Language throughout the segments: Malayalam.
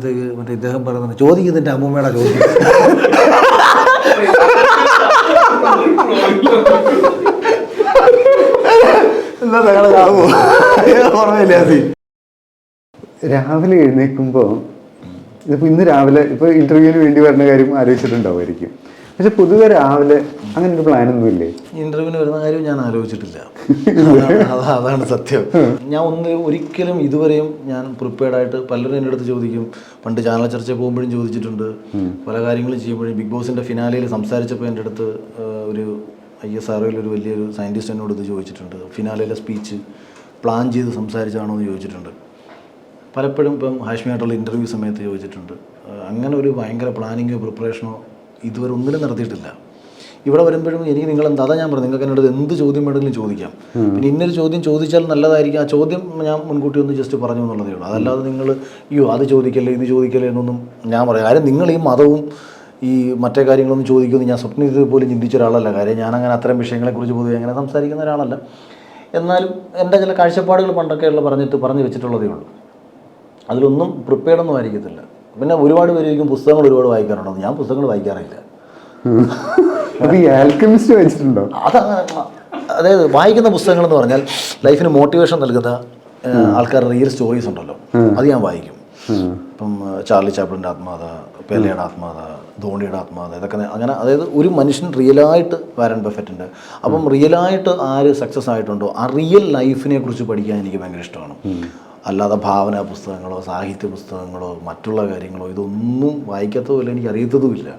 ഇത് മറ്റേ ഇദ്ദേഹം പറയുന്നത് ചോദിക്കുന്നതിന്റെ അമ്മൂമ്മയുടെ ചോദ്യം. എന്താ ഓർമ്മയില്ല അതി. രാവിലെ എഴുന്നേൽക്കുമ്പോൾ ഇതിപ്പോൾ ഇന്ന് രാവിലെ ഇപ്പോൾ ഇന്റർവ്യൂവിന് വേണ്ടി വരുന്ന കാര്യം ആലോചിച്ചിട്ടുണ്ടാവുമായിരിക്കും. പക്ഷെ പൊതുവെ രാവിലെ അങ്ങനെ ഒരു പ്ലാൻ ഒന്നും ഇല്ലേ ഇന്റർവ്യൂവിന് വരുന്ന കാര്യം ഞാൻ ആലോചിച്ചിട്ടില്ല. അതാണ് സത്യം. ഞാൻ ഒന്ന് ഒരിക്കലും ഇതുവരെയും ഞാൻ പ്രിപ്പയർഡ് ആയിട്ട് പലരും എന്റെ അടുത്ത് ചോദിക്കും. പണ്ട് ചാനൽ ചർച്ച പോകുമ്പോഴും ചോദിച്ചിട്ടുണ്ട്. പല കാര്യങ്ങളും ചെയ്യുമ്പോഴും ബിഗ് ബോസിന്റെ ഫിനാലയിൽ സംസാരിച്ചപ്പോൾ എന്റെ അടുത്ത് ഒരു ഐ എസ് ആർ ഒരു വലിയൊരു സയന്റിസ്റ്റ് എന്നോട് ഇത് ചോദിച്ചിട്ടുണ്ട്. ഫിനാലയിലെ സ്പീച്ച് പ്ലാൻ ചെയ്ത് സംസാരിച്ചാണോ എന്ന് ചോദിച്ചിട്ടുണ്ട്. പലപ്പോഴും ഇപ്പം ഹാഷ്മിയായിട്ടുള്ള ഇന്റർവ്യൂ സമയത്ത് ചോദിച്ചിട്ടുണ്ട്. അങ്ങനെ ഒരു ഭയങ്കര പ്ലാനിങ്ങോ പ്രിപ്പറേഷനോ ഇതുവരെ ഒന്നിനും നടത്തിയിട്ടില്ല. ഇവിടെ വരുമ്പോഴും എനിക്ക് നിങ്ങൾ എന്താ ഞാൻ പറഞ്ഞു നിങ്ങൾക്ക് എന്നോട് എന്ത് ചോദ്യം വേണമെങ്കിലും ചോദിക്കാം. പിന്നെ ഇന്നൊരു ചോദ്യം ചോദിച്ചാൽ നല്ലതായിരിക്കും. ആ ചോദ്യം ഞാൻ മുൻകൂട്ടി ഒന്ന് ജസ്റ്റ് പറഞ്ഞു എന്നുള്ളതേ ഉള്ളൂ. അതല്ലാതെ നിങ്ങൾ അയ്യോ അത് ചോദിക്കല്ലേ ഇത് ചോദിക്കല്ലേ എന്നൊന്നും ഞാൻ പറയാം. കാര്യം നിങ്ങൾ ഈ മതവും ഈ മറ്റേ കാര്യങ്ങളൊന്നും ചോദിക്കുമെന്ന് ഞാൻ സ്വപ്നം ഇത് പോലും ചിന്തിച്ച ഒരാളല്ല. കാര്യം ഞാൻ അങ്ങനെ അത്തരം വിഷയങ്ങളെക്കുറിച്ച് പൊതുവെ അങ്ങനെ സംസാരിക്കുന്ന ഒരാളല്ല. എന്നാലും എന്റെ ചില കാഴ്ചപ്പാടുകൾ പണ്ടൊക്കെയുള്ള പറഞ്ഞിട്ട് പറഞ്ഞു വെച്ചിട്ടുള്ളതേ ഉള്ളൂ. അതിലൊന്നും പ്രിപ്പയർഡ് ഒന്നും ആയിരിക്കത്തില്ല. പിന്നെ ഒരുപാട് പേര് ചോദിക്കും പുസ്തകങ്ങൾ ഒരുപാട് വായിക്കാറുണ്ടോ? ഞാൻ പുസ്തകങ്ങൾ വായിക്കാറില്ല. അപ്പോൾ ഈ ആൽക്കമിസ്റ്റ് വായിച്ചിട്ടുണ്ടോ അതങ്ങനെ അതായത് വായിക്കുന്ന പുസ്തകങ്ങൾ എന്ന് പറഞ്ഞാൽ ലൈഫിന് മോട്ടിവേഷൻ നൽകുന്ന ആൾക്കാരുടെ റിയൽ സ്റ്റോറീസ് ഉണ്ടല്ലോ. അത് ഞാൻ വായിക്കും. ഇപ്പം ചാർലി ചാപ്പിളിന്റെ ആത്മകഥ പെലയുടെ ആത്മകഥ ധോണിയുടെ ആത്മകഥ ഇതൊക്കെ അങ്ങനെ അതായത് ഒരു മനുഷ്യൻ റിയലായിട്ട് വാരൻ ബഫറ്റുണ്ട് അപ്പം റിയലായിട്ട് ആര് സക്സസ് ആയിട്ടുണ്ടോ ആ റിയൽ ലൈഫിനെ കുറിച്ച് പഠിക്കാൻ എനിക്ക് ഭയങ്കര ഇഷ്ടമാണ്. അല്ലാതെ ഭാവന പുസ്തകങ്ങളോ സാഹിത്യ പുസ്തകങ്ങളോ മറ്റുള്ള കാര്യങ്ങളോ ഇതൊന്നും വായിക്കാത്തതുമില്ല എനിക്ക് അറിയത്തതുമില്ല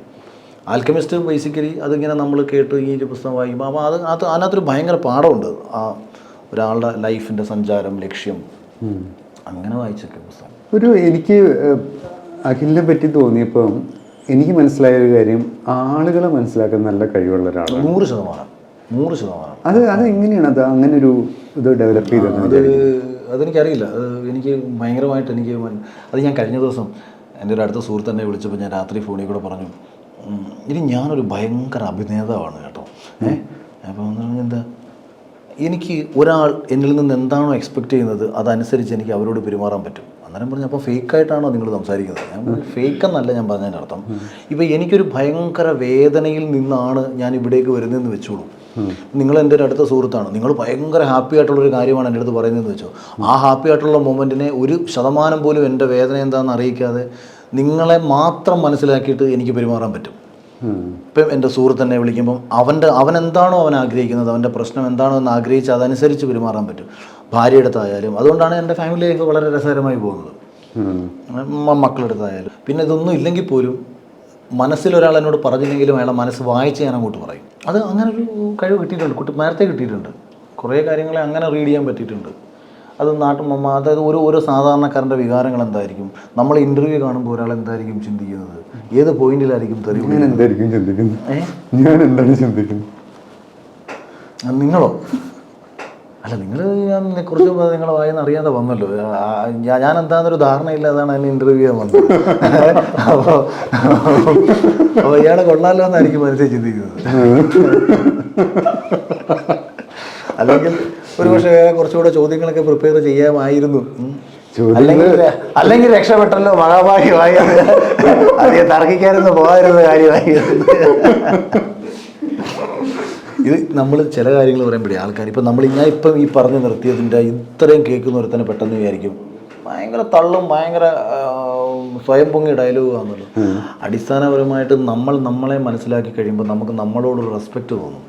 ആൽക്കമിസ്റ്റ് ബേസിക്കലി അതിങ്ങനെ നമ്മൾ കേട്ട് ഈ ഒരു പുസ്തകം വായിക്കുമ്പോൾ അപ്പോൾ അത് അത് അതിനകത്തൊരു ഭയങ്കര പാഠമുണ്ട്. ആ ഒരാളുടെ ലൈഫിന്റെ സഞ്ചാരം ലക്ഷ്യം. അങ്ങനെ വായിച്ചൊക്കെ പുസ്തകം. ഒരു എനിക്ക് അഖിലിനെ പറ്റി തോന്നിയപ്പം എനിക്ക് മനസ്സിലായ ഒരു കാര്യം ആളുകളെ മനസ്സിലാക്കാൻ നല്ല കഴിവുള്ള ഒരാളാണ്. നൂറ് ശതമാനം. നൂറ് ശതമാനം. അത് അത് എങ്ങനെയാണ്? അത് അങ്ങനെ ഒരു ഇത് ഡെവലപ്പ് ചെയ്തത് അത് അതെനിക്കറിയില്ല. അത് എനിക്ക് ഭയങ്കരമായിട്ട് എനിക്ക് അത് ഞാൻ കഴിഞ്ഞ ദിവസം എന്റെ ഒരു അടുത്ത സുഹൃത്ത് വിളിച്ചപ്പോൾ ഞാൻ രാത്രി ഫോണിൽ കൂടെ പറഞ്ഞു "ഉം, ഇനി ഞാനൊരു ഭയങ്കര അഭിനേതാവാണ് കേട്ടോ. ഏഹ് അപ്പോൾ എന്ന് പറഞ്ഞാൽ എന്താ എനിക്ക് ഒരാൾ എന്നിൽ നിന്ന് എന്താണോ എക്സ്പെക്റ്റ് ചെയ്യുന്നത് അതനുസരിച്ച് എനിക്ക് അവരോട് പെരുമാറാൻ പറ്റും. അന്നേരം പറഞ്ഞു അപ്പോൾ ഫേക്കായിട്ടാണോ നിങ്ങൾ സംസാരിക്കുന്നത്? ഞാൻ ഫേക്ക് എന്നല്ല ഞാൻ പറഞ്ഞതിന്റെ അർത്ഥം. ഇപ്പോൾ എനിക്കൊരു ഭയങ്കര വേദനയിൽ നിന്നാണ് ഞാൻ ഇവിടേക്ക് വരുന്നതെന്ന് വെച്ചോളൂ. നിങ്ങൾ എന്റെ ഒരു അടുത്ത സുഹൃത്താണ്. നിങ്ങൾ ഭയങ്കര ഹാപ്പി ആയിട്ടുള്ളൊരു കാര്യമാണ് എന്റെ അടുത്ത് പറയുന്നതെന്ന് വെച്ചോ. ആ ഹാപ്പി ആയിട്ടുള്ള മൊമെന്റിനെ ഒരു ശതമാനം പോലും എന്റെ വേദന എന്താണെന്ന് അറിയിക്കാതെ നിങ്ങളെ മാത്രം മനസ്സിലാക്കിയിട്ട് എനിക്ക് പെരുമാറാൻ പറ്റും. ഇപ്പം എന്റെ സുഹൃത്ത് എന്നെ വിളിക്കുമ്പം അവന്റെ അവൻ എന്താണോ അവൻ ആഗ്രഹിക്കുന്നത് അവന്റെ പ്രശ്നം എന്താണോ എന്ന് ആഗ്രഹിച്ച് അതനുസരിച്ച് പെരുമാറാൻ പറ്റും. ഭാര്യയെടുത്തായാലും അതുകൊണ്ടാണ് എന്റെ ഫാമിലിയൊക്കെ വളരെ രസകരമായി പോകുന്നത്. മക്കളെടുത്തായാലും. പിന്നെ ഇതൊന്നും ഇല്ലെങ്കിൽ പോലും മനസ്സിൽ ഒരാൾ എന്നോട് പറഞ്ഞില്ലെങ്കിലും അയാളെ മനസ്സ് വായിച്ച് ഞാൻ അങ്ങോട്ട് പറയും. അത് അങ്ങനെ ഒരു കഴിവ് കിട്ടിയിട്ടുണ്ട്. കുട്ടി നേരത്തെ കിട്ടിയിട്ടുണ്ട്. കുറേ കാര്യങ്ങളെ അങ്ങനെ റീഡ് ചെയ്യാൻ പറ്റിയിട്ടുണ്ട്. അത് നാട്ടുമ്മ അതായത് ഓരോ ഓരോ സാധാരണക്കാരന്റെ വികാരങ്ങൾ എന്തായിരിക്കും? നമ്മൾ ഇന്റർവ്യൂ കാണുമ്പോൾ ഒരാൾ എന്തായിരിക്കും ചിന്തിക്കുന്നത്? ഏത് പോയിന്റിലായിരിക്കും തെറി ഞാൻ എന്തായിരിക്കും ചിന്തിക്കുന്നത്? ഞാൻ എന്താണ് ചിന്തിക്കുന്നത്? നിങ്ങളോ? അല്ല നിങ്ങൾ ഞാൻ കുറച്ച് നിങ്ങൾ വായെന്ന് അറിയാതെ വന്നല്ലോ. ഞാൻ എന്താണെന്നൊരു ധാരണയില്ലാതാണ് അതിന് ഇന്റർവ്യൂ ചെയ്യാൻ വന്നത്. അപ്പോൾ അപ്പോൾ ഇയാളെ കൊള്ളാലോ എന്നായിരിക്കും മനസ്സിൽ ചിന്തിക്കുന്നത്. അല്ലെങ്കിൽ ഒരു പക്ഷേ കുറച്ചുകൂടെ ചോദ്യങ്ങളൊക്കെ പ്രിപ്പയർ ചെയ്യാമായിരുന്നു. അല്ലെങ്കിൽ രക്ഷപ്പെട്ടല്ലോ മഹാഭാഗ്യമായി അധികം തർക്കിക്കാനൊന്നും പോകാതിരുന്ന കാര്യമായി. ഇത് നമ്മൾ ചില കാര്യങ്ങൾ പറയുമ്പോഴേ ആൾക്കാർ ഇപ്പം നമ്മൾ ഞാൻ ഇപ്പം ഈ പറഞ്ഞു നിർത്തിയതിന്റെ ഇത്രയും കേൾക്കുന്ന തന്നെ പെട്ടെന്ന് വിചാരിക്കും. ഭയങ്കര തള്ളും ഭയങ്കര സ്വയം പൊങ്ങി ഡയലോഗ് ആണല്ലോ. അടിസ്ഥാനപരമായിട്ട് നമ്മൾ നമ്മളെ മനസ്സിലാക്കി കഴിയുമ്പോൾ നമുക്ക് നമ്മളോടൊരു റെസ്പെക്റ്റ് തോന്നും.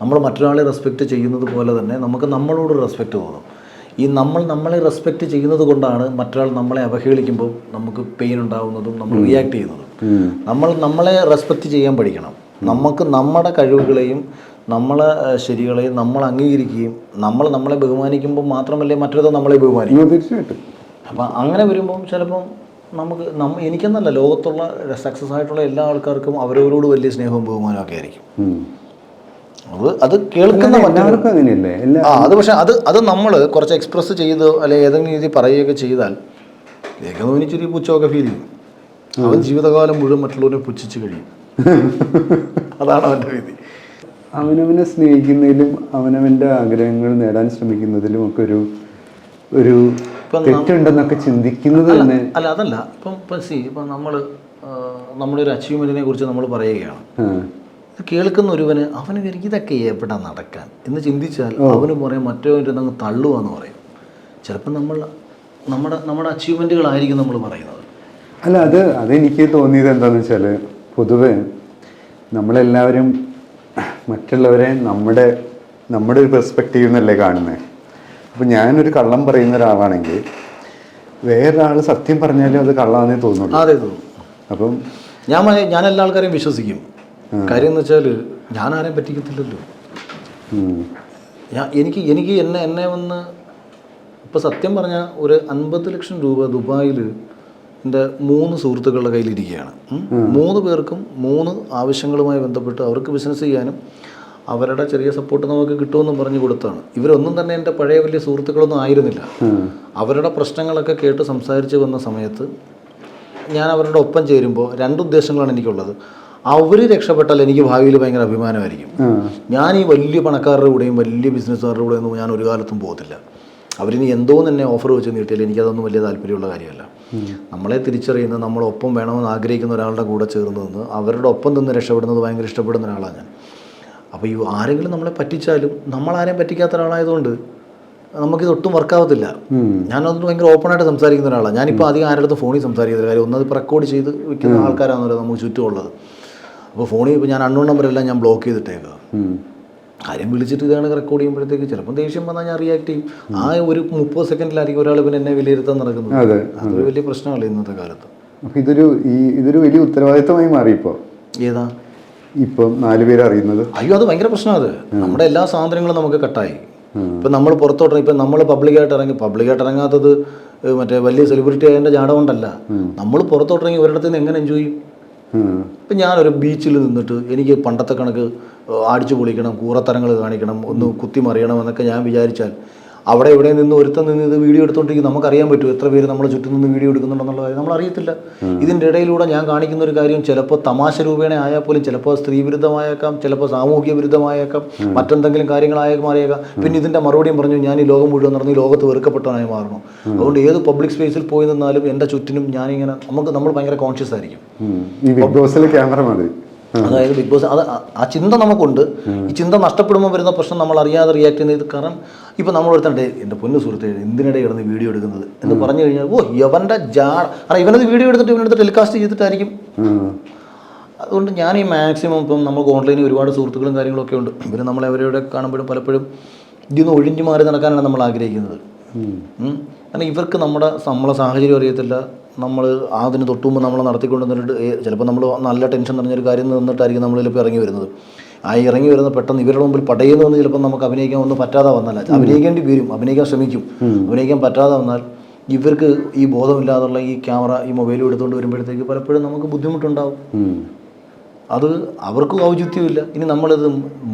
നമ്മൾ മറ്റൊരാളെ റെസ്പെക്റ്റ് ചെയ്യുന്നത് പോലെ തന്നെ നമുക്ക് നമ്മളോട് റെസ്പെക്റ്റ് തോന്നും. ഈ നമ്മൾ നമ്മളെ റെസ്പെക്റ്റ് ചെയ്യുന്നത് കൊണ്ടാണ് മറ്റൊരാൾ നമ്മളെ അവഹേളിക്കുമ്പോൾ നമുക്ക് പെയിൻ ഉണ്ടാകുന്നതും നമ്മൾ റിയാക്ട് ചെയ്യുന്നതും. നമ്മൾ നമ്മളെ റെസ്പെക്റ്റ് ചെയ്യാൻ പഠിക്കണം. നമുക്ക് നമ്മുടെ കഴിവുകളെയും നമ്മളെ ശരികളെയും നമ്മൾ അംഗീകരിക്കുകയും നമ്മൾ നമ്മളെ ബഹുമാനിക്കുമ്പോൾ മാത്രമല്ലേ മറ്റൊരു നമ്മളെ ബഹുമാനിക്കും. തീർച്ചയായിട്ടും. അപ്പം അങ്ങനെ വരുമ്പോൾ ചിലപ്പം നമുക്ക് നമ്മ എനിക്കെന്നല്ല ലോകത്തുള്ള സക്സസ് ആയിട്ടുള്ള എല്ലാ ആൾക്കാർക്കും അവരവരോട് വലിയ സ്നേഹവും ബഹുമാനവും ഒക്കെ ആയിരിക്കും. അത് അത് കേൾക്കുന്ന എല്ലാവർക്കും അങ്ങനെയല്ലേ? ആ അത് പക്ഷെ അത് അത് നമ്മൾ കുറച്ച് എക്സ്പ്രസ് ചെയ്ത് അല്ലെങ്കിൽ ഏതെങ്കിലും രീതി പറയുകയൊക്കെ ചെയ്താൽ ഇതൊക്കെ പുച്ചമൊക്കെ പുച്ഛമൊക്കെ ഫീൽ ചെയ്യും. അവൻ ജീവിതകാലം മുഴുവൻ മറ്റുള്ളവരെ പുച്ഛിച്ച് കഴിയും. അതാണ് അവന്റെ രീതി അവനവനെ സ്നേഹിക്കുന്നതിലും അവനവന്റെ ആഗ്രഹങ്ങൾ നേടാൻ ശ്രമിക്കുന്നതിലും ഒക്കെ ഒരു ഒരു തെറ്റുണ്ടെന്നൊക്കെ ചിന്തിക്കുന്നത് തന്നെ അല്ല അതല്ല. ഇപ്പം ഇപ്പം സി ഇപ്പം നമ്മൾ നമ്മുടെ ഒരു അച്ചീവ്മെന്റിനെ കുറിച്ച് നമ്മൾ പറയുകയാണ്. ഇത് കേൾക്കുന്ന ഒരുവന് അവന് ഇതൊക്കെ എവിടെ നടക്കാൻ എന്ന് ചിന്തിച്ചാൽ അവന് പറയും മറ്റവന്റെ തള്ളുവാന്ന് പറയും. ചിലപ്പോൾ നമ്മൾ നമ്മുടെ നമ്മുടെ അച്ചീവ്മെന്റുകളായിരിക്കും നമ്മൾ പറയുന്നത്. അല്ല അത് അതെനിക്ക് തോന്നിയത് എന്താണെന്ന് വെച്ചാൽ പൊതുവെ നമ്മളെല്ലാവരും മറ്റുള്ളവരെ നമ്മുടെ നമ്മുടെ ഒരു പെർസ്പെക്റ്റീവ് എന്നല്ലേ കാണുന്നത് അപ്പം ഞാനൊരു കള്ളം പറയുന്ന ഒരാളാണെങ്കിൽ വേറൊരാൾ സത്യം പറഞ്ഞാലും അത് കള്ളാന്നേ തോന്നുള്ളൂ. അതെ തോന്നുന്നു അപ്പം ഞാൻ ഞാൻ എല്ലാ ആൾക്കാരെയും വിശ്വസിക്കും. കാര്യം എന്ന് വെച്ചാൽ ഞാൻ ആരെയും പറ്റിക്കത്തില്ലല്ലോ. ഞാൻ എനിക്ക് എനിക്ക് എന്നെ എന്നെ വന്ന് ഇപ്പോൾ സത്യം പറഞ്ഞാൽ ഒരു അൻപത് ലക്ഷം രൂപ ദുബായിൽ എന്റെ മൂന്ന് സുഹൃത്തുക്കളുടെ കയ്യിലിരിക്കുകയാണ്. മൂന്ന് പേർക്കും മൂന്ന് ആവശ്യങ്ങളുമായി ബന്ധപ്പെട്ട് അവർക്ക് ബിസിനസ് ചെയ്യാനും അവരുടെ ചെറിയ സപ്പോർട്ട് നമുക്ക് കിട്ടുമെന്നും പറഞ്ഞു കൊടുത്താണ്. ഇവരൊന്നും തന്നെ എന്റെ പഴയ വലിയ സുഹൃത്തുക്കളൊന്നും ആയിരുന്നില്ല. അവരുടെ പ്രശ്നങ്ങളൊക്കെ കേട്ട് സംസാരിച്ച് വന്ന സമയത്ത് ഞാൻ അവരുടെ ഒപ്പം ചേരുമ്പോൾ രണ്ട് ഉദ്ദേശങ്ങളാണ് എനിക്കുള്ളത്. അവർ രക്ഷപ്പെട്ടാൽ എനിക്ക് ഭാവിയിൽ ഭയങ്കര അഭിമാനമായിരിക്കും. ഞാൻ ഈ വലിയ പണക്കാരുടെ കൂടെയും വലിയ ബിസിനസ്സുകാരുടെ കൂടെയും ഒന്നും ഞാൻ ഒരു കാലത്തും പോകത്തില്ല. അവരിനി എന്തോ തന്നെ ഓഫർ വെച്ച് നീട്ടിയാൽ എനിക്കതൊന്നും വലിയ താല്പര്യമുള്ള കാര്യമല്ല. നമ്മളെ തിരിച്ചറിയുന്ന നമ്മളൊപ്പം വേണമെന്ന് ആഗ്രഹിക്കുന്ന ഒരാളുടെ കൂടെ ചേർന്ന് നിന്ന് അവരുടെ ഒപ്പം നിന്ന് രക്ഷപ്പെടുന്നത് ഭയങ്കര ഇഷ്ടപ്പെടുന്ന ഒരാളാണ് ഞാൻ. അപ്പോൾ ഈ ആരെങ്കിലും നമ്മളെ പറ്റിച്ചാലും നമ്മൾ നമ്മളാരെയും പറ്റിക്കാത്ത ഒരാളായതുകൊണ്ട് നമുക്കിത് ഒട്ടും വർക്കാവത്തില്ല ഞാനതൊന്നും ഭയങ്കര ഓപ്പണായിട്ട് സംസാരിക്കുന്ന ഒരാളാണ് ഞാനിപ്പോൾ അധികം ആരുടെ അടുത്ത് ഫോണിൽ സംസാരിക്കുന്ന കാര്യം ഒന്നത് റെക്കോർഡ് ചെയ്ത് വെക്കുന്ന ആൾക്കാരാണല്ലോ നമുക്ക് ചുറ്റുമുള്ളത്. അപ്പോൾ ഫോണിൽ ഇപ്പോൾ ഞാൻ അണ്ണൂർ നമ്പറെല്ലാം ഞാൻ ബ്ലോക്ക് ചെയ്തിട്ടേക്കുക ആരും വിളിച്ചിട്ട് ഇതാണ് റെക്കോർഡ് ചെയ്യുമ്പോഴത്തേക്ക് ചിലപ്പോൾ ദേഷ്യം വന്നാൽ ഞാൻ റിയാക്ട് ചെയ്യും. ആ ഒരു മുപ്പത് സെക്കൻഡിലായിരിക്കും ഒരാൾ പിന്നെ എന്നെ വിലയിരുത്താൻ നടക്കുന്നത്. അതെ അതൊരു വലിയ പ്രശ്നമല്ല ഇന്നത്തെ കാലത്ത്. ഇതൊരു ഈ ഇതൊരു വലിയ ഉത്തരവാദിത്തമായി മാറി ഇപ്പോൾ ഏതാ? ഇപ്പം നാല് പേര് അറിയുന്നത്. അയ്യോ അത് ഭയങ്കര പ്രശ്നമാണ് അത്. നമ്മുടെ എല്ലാ സാധനങ്ങളും നമുക്ക് കട്ടായി. ഇപ്പം നമ്മൾ പുറത്തോട്ട് ഇപ്പം നമ്മൾ പബ്ലിക്കായിട്ട് ഇറങ്ങി പബ്ലിക്കായിട്ട് ഇറങ്ങാത്തത് മറ്റേ വലിയ സെലിബ്രിറ്റി ആയതിന്റെ ജാടം കൊണ്ടല്ല നമ്മൾ പുറത്തോട്ടിറങ്ങി ഒരിടത്ത് നിന്ന് എങ്ങനെ എൻജോയ് ചെയ്യും? ഇപ്പം ഞാനൊരു ബീച്ചിൽ നിന്നിട്ട് എനിക്ക് പണ്ടത്തെ കണക്ക് അടിച്ചു പൊളിക്കണം കൂറത്തരങ്ങൾ കാണിക്കണം ഒന്ന് കുത്തി മറിയണം എന്നൊക്കെ ഞാൻ വിചാരിച്ചാൽ അവിടെ എവിടെ നിന്ന് ഒരുത്തം നിന്ന് ഇത് വീഡിയോ എടുത്തോണ്ടിരിക്കും നമുക്കറിയാൻ പറ്റും എത്ര പേര് നമ്മളെ ചുറ്റും നിന്ന് വീഡിയോ എടുക്കുന്നുണ്ടെന്നുള്ള കാര്യം. നമ്മൾ അറിയത്തില്ല ഇതിന്റെ ഇടയിലൂടെ ഞാൻ കാണിക്കുന്ന ഒരു കാര്യം ചിലപ്പോൾ തമാശ രൂപേണ ആയാൽ പോലും ചിലപ്പോൾ സ്ത്രീ വിരുദ്ധമായേക്കാം ചിലപ്പോൾ സാമൂഹിക വിരുദ്ധമായേക്കാം മറ്റെന്തെങ്കിലും കാര്യങ്ങളായ മാറിയേക്കാം. പിന്നെ ഇതിന്റെ മറുപടിയും പറഞ്ഞു ഞാൻ ഈ ലോകം മുഴുവൻ നടന്ന് ഈ ലോകത്ത് വെറുക്കപ്പെട്ടവനായി മാറണം. അതുകൊണ്ട് ഏത് പബ്ലിക് സ്പേസിൽ പോയി നിന്നാലും എന്റെ ചുറ്റിനും ഞാനിങ്ങനെ നമുക്ക് നമ്മൾ ഭയങ്കര കോൺഷ്യസ് ആയിരിക്കും. ഈ ബിഗ് ബോസിലെ ക്യാമറ മാതിരി അതായത് ബിഗ് ബോസ് അത് ആ- ചിന്ത നമുക്കുണ്ട്. ഈ ചിന്ത നഷ്ടപ്പെടുമ്പോൾ വരുന്ന പ്രശ്നം നമ്മൾ അറിയാതെ റിയാക്ട് ചെയ്യുന്നത് കാരണം ഇപ്പം നമ്മൾ ഒരുത്തണ്ട് എന്റെ പൊന്നു സുഹൃത്തെ എന്തിനിടെ കിടന്ന് വീഡിയോ എടുക്കുന്നത് എന്ന് പറഞ്ഞു കഴിഞ്ഞാൽ ഓ യവന്റെ ജാട. കാരണം ഇവനത് വീഡിയോ എടുത്തിട്ട് ഇവനെടുത്ത് ടെലികാസ്റ്റ് ചെയ്തിട്ടായിരിക്കും. അതുകൊണ്ട് ഞാൻ ഈ മാക്സിമം ഇപ്പം നമുക്ക് ഓൺലൈനിൽ ഒരുപാട് സുഹൃത്തുക്കളും കാര്യങ്ങളൊക്കെ ഉണ്ട്. ഇവർ നമ്മളെ അവരോടെ കാണുമ്പോഴും പലപ്പോഴും ഇതിൽ നിന്ന് ഒഴിഞ്ഞു മാറി നടക്കാനാണ് നമ്മൾ ആഗ്രഹിക്കുന്നത്. കാരണം ഇവർക്ക് നമ്മുടെ നമ്മളെ സാഹചര്യം അറിയത്തില്ല. നമ്മൾ അതിന് തൊട്ട് മുമ്പ് നമ്മളെ നടത്തിക്കൊണ്ട് വന്നിട്ട് ചിലപ്പോൾ നമ്മൾ നല്ല ടെൻഷൻ നിറഞ്ഞൊരു കാര്യം നിന്നിട്ടായിരിക്കും നമ്മൾ ചിലപ്പോൾ ഇറങ്ങി വരുന്നത്. ആ ഇറങ്ങി വരുന്ന പെട്ടെന്ന് ഇവരുടെ മുമ്പിൽ പടയുന്നു എന്ന് ചിലപ്പോൾ നമുക്ക് അഭിനയിക്കാൻ ഒന്നും പറ്റാതെ വന്നല്ല അഭിനയിക്കേണ്ടി വരും അഭിനയിക്കാൻ ശ്രമിക്കും അഭിനയിക്കാൻ പറ്റാതെ വന്നാൽ ഇവർക്ക് ഈ ബോധമില്ലാതുള്ള ഈ ക്യാമറ ഈ മൊബൈലും എടുത്തുകൊണ്ട് വരുമ്പോഴത്തേക്ക് പലപ്പോഴും നമുക്ക് ബുദ്ധിമുട്ടുണ്ടാവും. അത് അവർക്കും ഔചിത്യമില്ല ഇനി നമ്മളിത്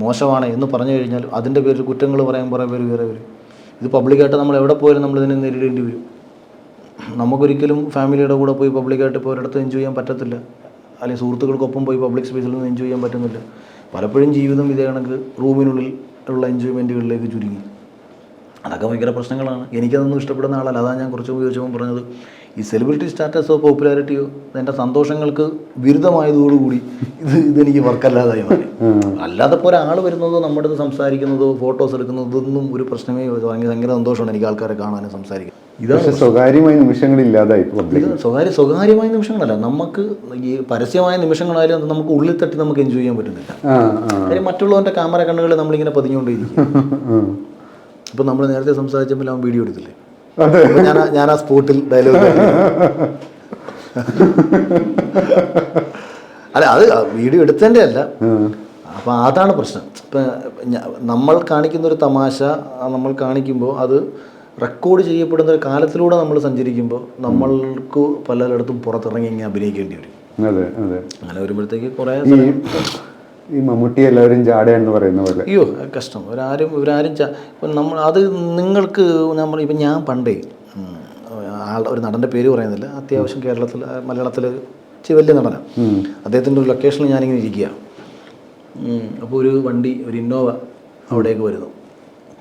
മോശമാണ് എന്ന് പറഞ്ഞു കഴിഞ്ഞാൽ അതിന്റെ പേരിൽ കുറ്റങ്ങൾ പറയാൻ കുറേ പേര് വേറെ വരും. ഇത് പബ്ലിക്കായിട്ട് നമ്മൾ എവിടെ പോയാലും നമ്മളിതിനെ നേരിടേണ്ടി വരും. നമുക്കൊരിക്കലും ഫാമിലിയുടെ കൂടെ പോയി പബ്ലിക്കായിട്ട് ഇപ്പോൾ ഒരിടത്ത് എൻജോയ് ചെയ്യാൻ പറ്റത്തില്ല. അല്ലെങ്കിൽ സുഹൃത്തുക്കൾക്കൊപ്പം പോയി പബ്ലിക് സ്പേസിൽ നിന്ന് എൻജോയ് ചെയ്യാൻ പറ്റുന്നില്ല. പലപ്പോഴും ജീവിതം ഇതേ കണക്ക് റൂമിനുള്ളിൽ ഉള്ള എൻജോയ്മെന്റുകളിലേക്ക് ചുരുങ്ങി. അതൊക്കെ ഭയങ്കര പ്രശ്നങ്ങളാണ്. എനിക്കതൊന്നും ഇഷ്ടപ്പെടുന്ന ആളല്ല. അതാണ് ഞാൻ കുറച്ച് മുമ്പ് ചോദിച്ചപ്പോൾ പറഞ്ഞത് ഈ സെലിബ്രിറ്റി സ്റ്റാറ്റസോ പോപ്പുലാരിറ്റിയോ എന്റെ സന്തോഷങ്ങൾക്ക് വിരുദ്ധമായതോടുകൂടി ഇത് ഇതെനിക്ക് വർക്കല്ലാതായി മാറി. അല്ലാതെ ഇപ്പോൾ ഒരാൾ വരുന്നതോ നമ്മുടെ അടുത്ത് സംസാരിക്കുന്നതോ ഫോട്ടോസ് എടുക്കുന്നതോ ഇതൊന്നും ഒരു പ്രശ്നമേ. ഭയങ്കര സന്തോഷമാണ് എനിക്ക് ആൾക്കാരെ കാണാനും സംസാരിക്കും ഇതാണ് സ്വകാര്യമായ നിമിഷങ്ങൾ ഇല്ലാതായി പബ്ലിക് ഇത് സ്വകാര്യ സ്വകാര്യമായ നിമിഷങ്ങളല്ല. നമുക്ക് ഈ പരസ്യമായ നിമിഷങ്ങളായാലും അത് നമുക്ക് ഉള്ളിൽ തട്ടി നമുക്ക് എൻജോയ് ചെയ്യാൻ പറ്റുന്നില്ല. കാര്യം മറ്റുള്ളവന്റെ ക്യാമറ കണ്ണുകളിൽ നമ്മളിങ്ങനെ പതിഞ്ഞുകൊണ്ടിരിക്കും അപ്പൊ അപ്പോൾ നമ്മൾ നേരത്തെ സംസാരിച്ചപ്പോൾ അവൻ വീഡിയോ എടുത്തില്ലേ? ഞാൻ ആ- ഞാൻ ആ സ്പോട്ടിൽ ഡയലോഗ് അല്ല അത് വീഡിയോ എടുത്തതിന്റെ അല്ല. അപ്പൊ അപ്പോൾ അതാണ് പ്രശ്നം. ഇപ്പം നമ്മൾ കാണിക്കുന്ന ഒരു തമാശ നമ്മൾ കാണിക്കുമ്പോൾ അത് റെക്കോർഡ് ചെയ്യപ്പെടുന്ന ഒരു കാലത്തിലൂടെ നമ്മൾ സഞ്ചരിക്കുമ്പോൾ നമ്മൾക്ക് പലയിടത്തും പുറത്തിറങ്ങി ഇങ്ങനെ അഭിനയിക്കേണ്ടി വരും. അതെ അതെ. അങ്ങനെ വരുമ്പോഴത്തേക്ക് കുറേ ഈ മമ്മൂട്ടി എല്ലാവരും ജാടയാണെന്ന് പറയുന്ന പോലെ. അയ്യോ കഷ്ടം. ഒരാരും ഇവരാരും ഇപ്പം നമ്മൾ അത് നിങ്ങൾക്ക് നമ്മൾ ഇപ്പം ഞാൻ പണ്ടേ ആളുടെ ഒരു നടന്റെ പേര് പറയുന്നില്ല. അത്യാവശ്യം കേരളത്തിൽ മലയാളത്തിൽ വലിയ നടനാണ്. അദ്ദേഹത്തിന്റെ ഒരു ലൊക്കേഷനിൽ ഞാനിങ്ങനെ ഇരിക്കുക അപ്പോൾ ഒരു വണ്ടി ഒരു ഇന്നോവ അവിടേക്ക് വരുന്നു.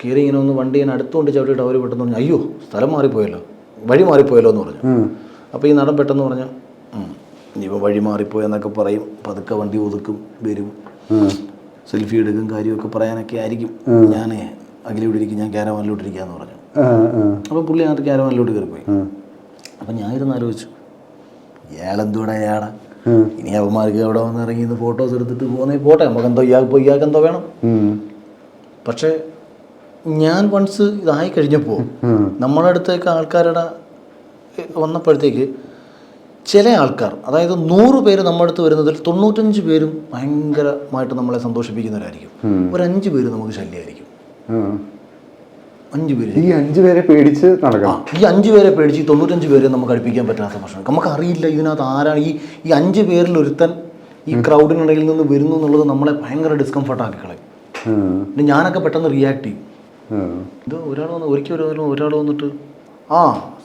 കയറി ഇങ്ങനെ ഒന്ന് വണ്ടി ഇങ്ങനെ അടുത്തുകൊണ്ട് ചവിട്ടിയിട്ട് അവർ പെട്ടെന്ന് പറഞ്ഞു അയ്യോ സ്ഥലം മാറിപ്പോയല്ലോ വഴി മാറിപ്പോയല്ലോ എന്ന് പറഞ്ഞു. അപ്പോൾ ഈ നടൻ പെട്ടെന്ന് പറഞ്ഞു "ഉം, ഇനിയിപ്പോൾ വഴി മാറിപ്പോയെന്നൊക്കെ പറയും പതുക്കെ വണ്ടി ഒതുക്കും വരും. സെൽഫി എടുക്കും കാര്യമൊക്കെ പറയാനൊക്കെ ആയിരിക്കും. ഞാനേ അഖിലോട്ട് ഇരിക്കും ഞാൻ ക്യാരവാനിലോട്ട് ഇരിക്കാന്ന് പറഞ്ഞു. അപ്പോൾ പുള്ളി അങ്ങോട്ട് ക്യാരവാനിലോട്ട് കയറിപ്പോയി. അപ്പം ഞാൻ ഇരുന്ന് ആലോചിച്ചു ഇയാളെന്തൂടെ അയാളെ. ഇനി അവന്മാർക്ക് അവിടെ വന്ന് ഇറങ്ങി ഫോട്ടോസ് എടുത്തിട്ട് പോകുന്നേ പോട്ടെ നമുക്ക് എന്തോ ഇയാൾക്ക് പോയി ഇയാൾക്ക് എന്തോ വേണം പക്ഷേ ഞാൻ വൺസ് ഇതായി കഴിഞ്ഞപ്പോൾ. നമ്മുടെ അടുത്തേക്ക് ആൾക്കാരുടെ വന്നപ്പോഴത്തേക്ക് ചില ആൾക്കാർ അതായത് നൂറ് പേര് നമ്മുടെ അടുത്ത് വരുന്നതിൽ തൊണ്ണൂറ്റഞ്ച് പേരും ഭയങ്കരമായിട്ട് നമ്മളെ സന്തോഷിപ്പിക്കുന്നവരായിരിക്കും. ഒരു അഞ്ച് പേര് നമുക്ക് ശല്യമായിരിക്കും. അഞ്ചു പേര് ഈ അഞ്ചു പേരെ പേടിച്ച് നടക്കണം. ഈ അഞ്ചു പേരെ പേടിച്ച് ഈ തൊണ്ണൂറ്റഞ്ച് പേരെ നമുക്ക് അടുപ്പിക്കാൻ പറ്റാത്ത പ്രശ്നം. നമുക്ക് അറിയില്ല ഇതിനകത്ത് ആരാണ് ഈ ഈ അഞ്ച് പേരിൽ ഒരുത്തൻ ഈ ക്രൗഡിനിടയിൽ നിന്ന് വരുന്നു എന്നുള്ളത് നമ്മളെ ഭയങ്കര ഡിസ്കംഫർട്ട് ആക്കി കളയും. ഞാനൊക്കെ പെട്ടെന്ന് റിയാക്ട് ചെയ്യും. ഇത് ഒരാൾ വന്ന് ഒരിക്കൽ ഒരു ഒരാൾ വന്നിട്ട് ആ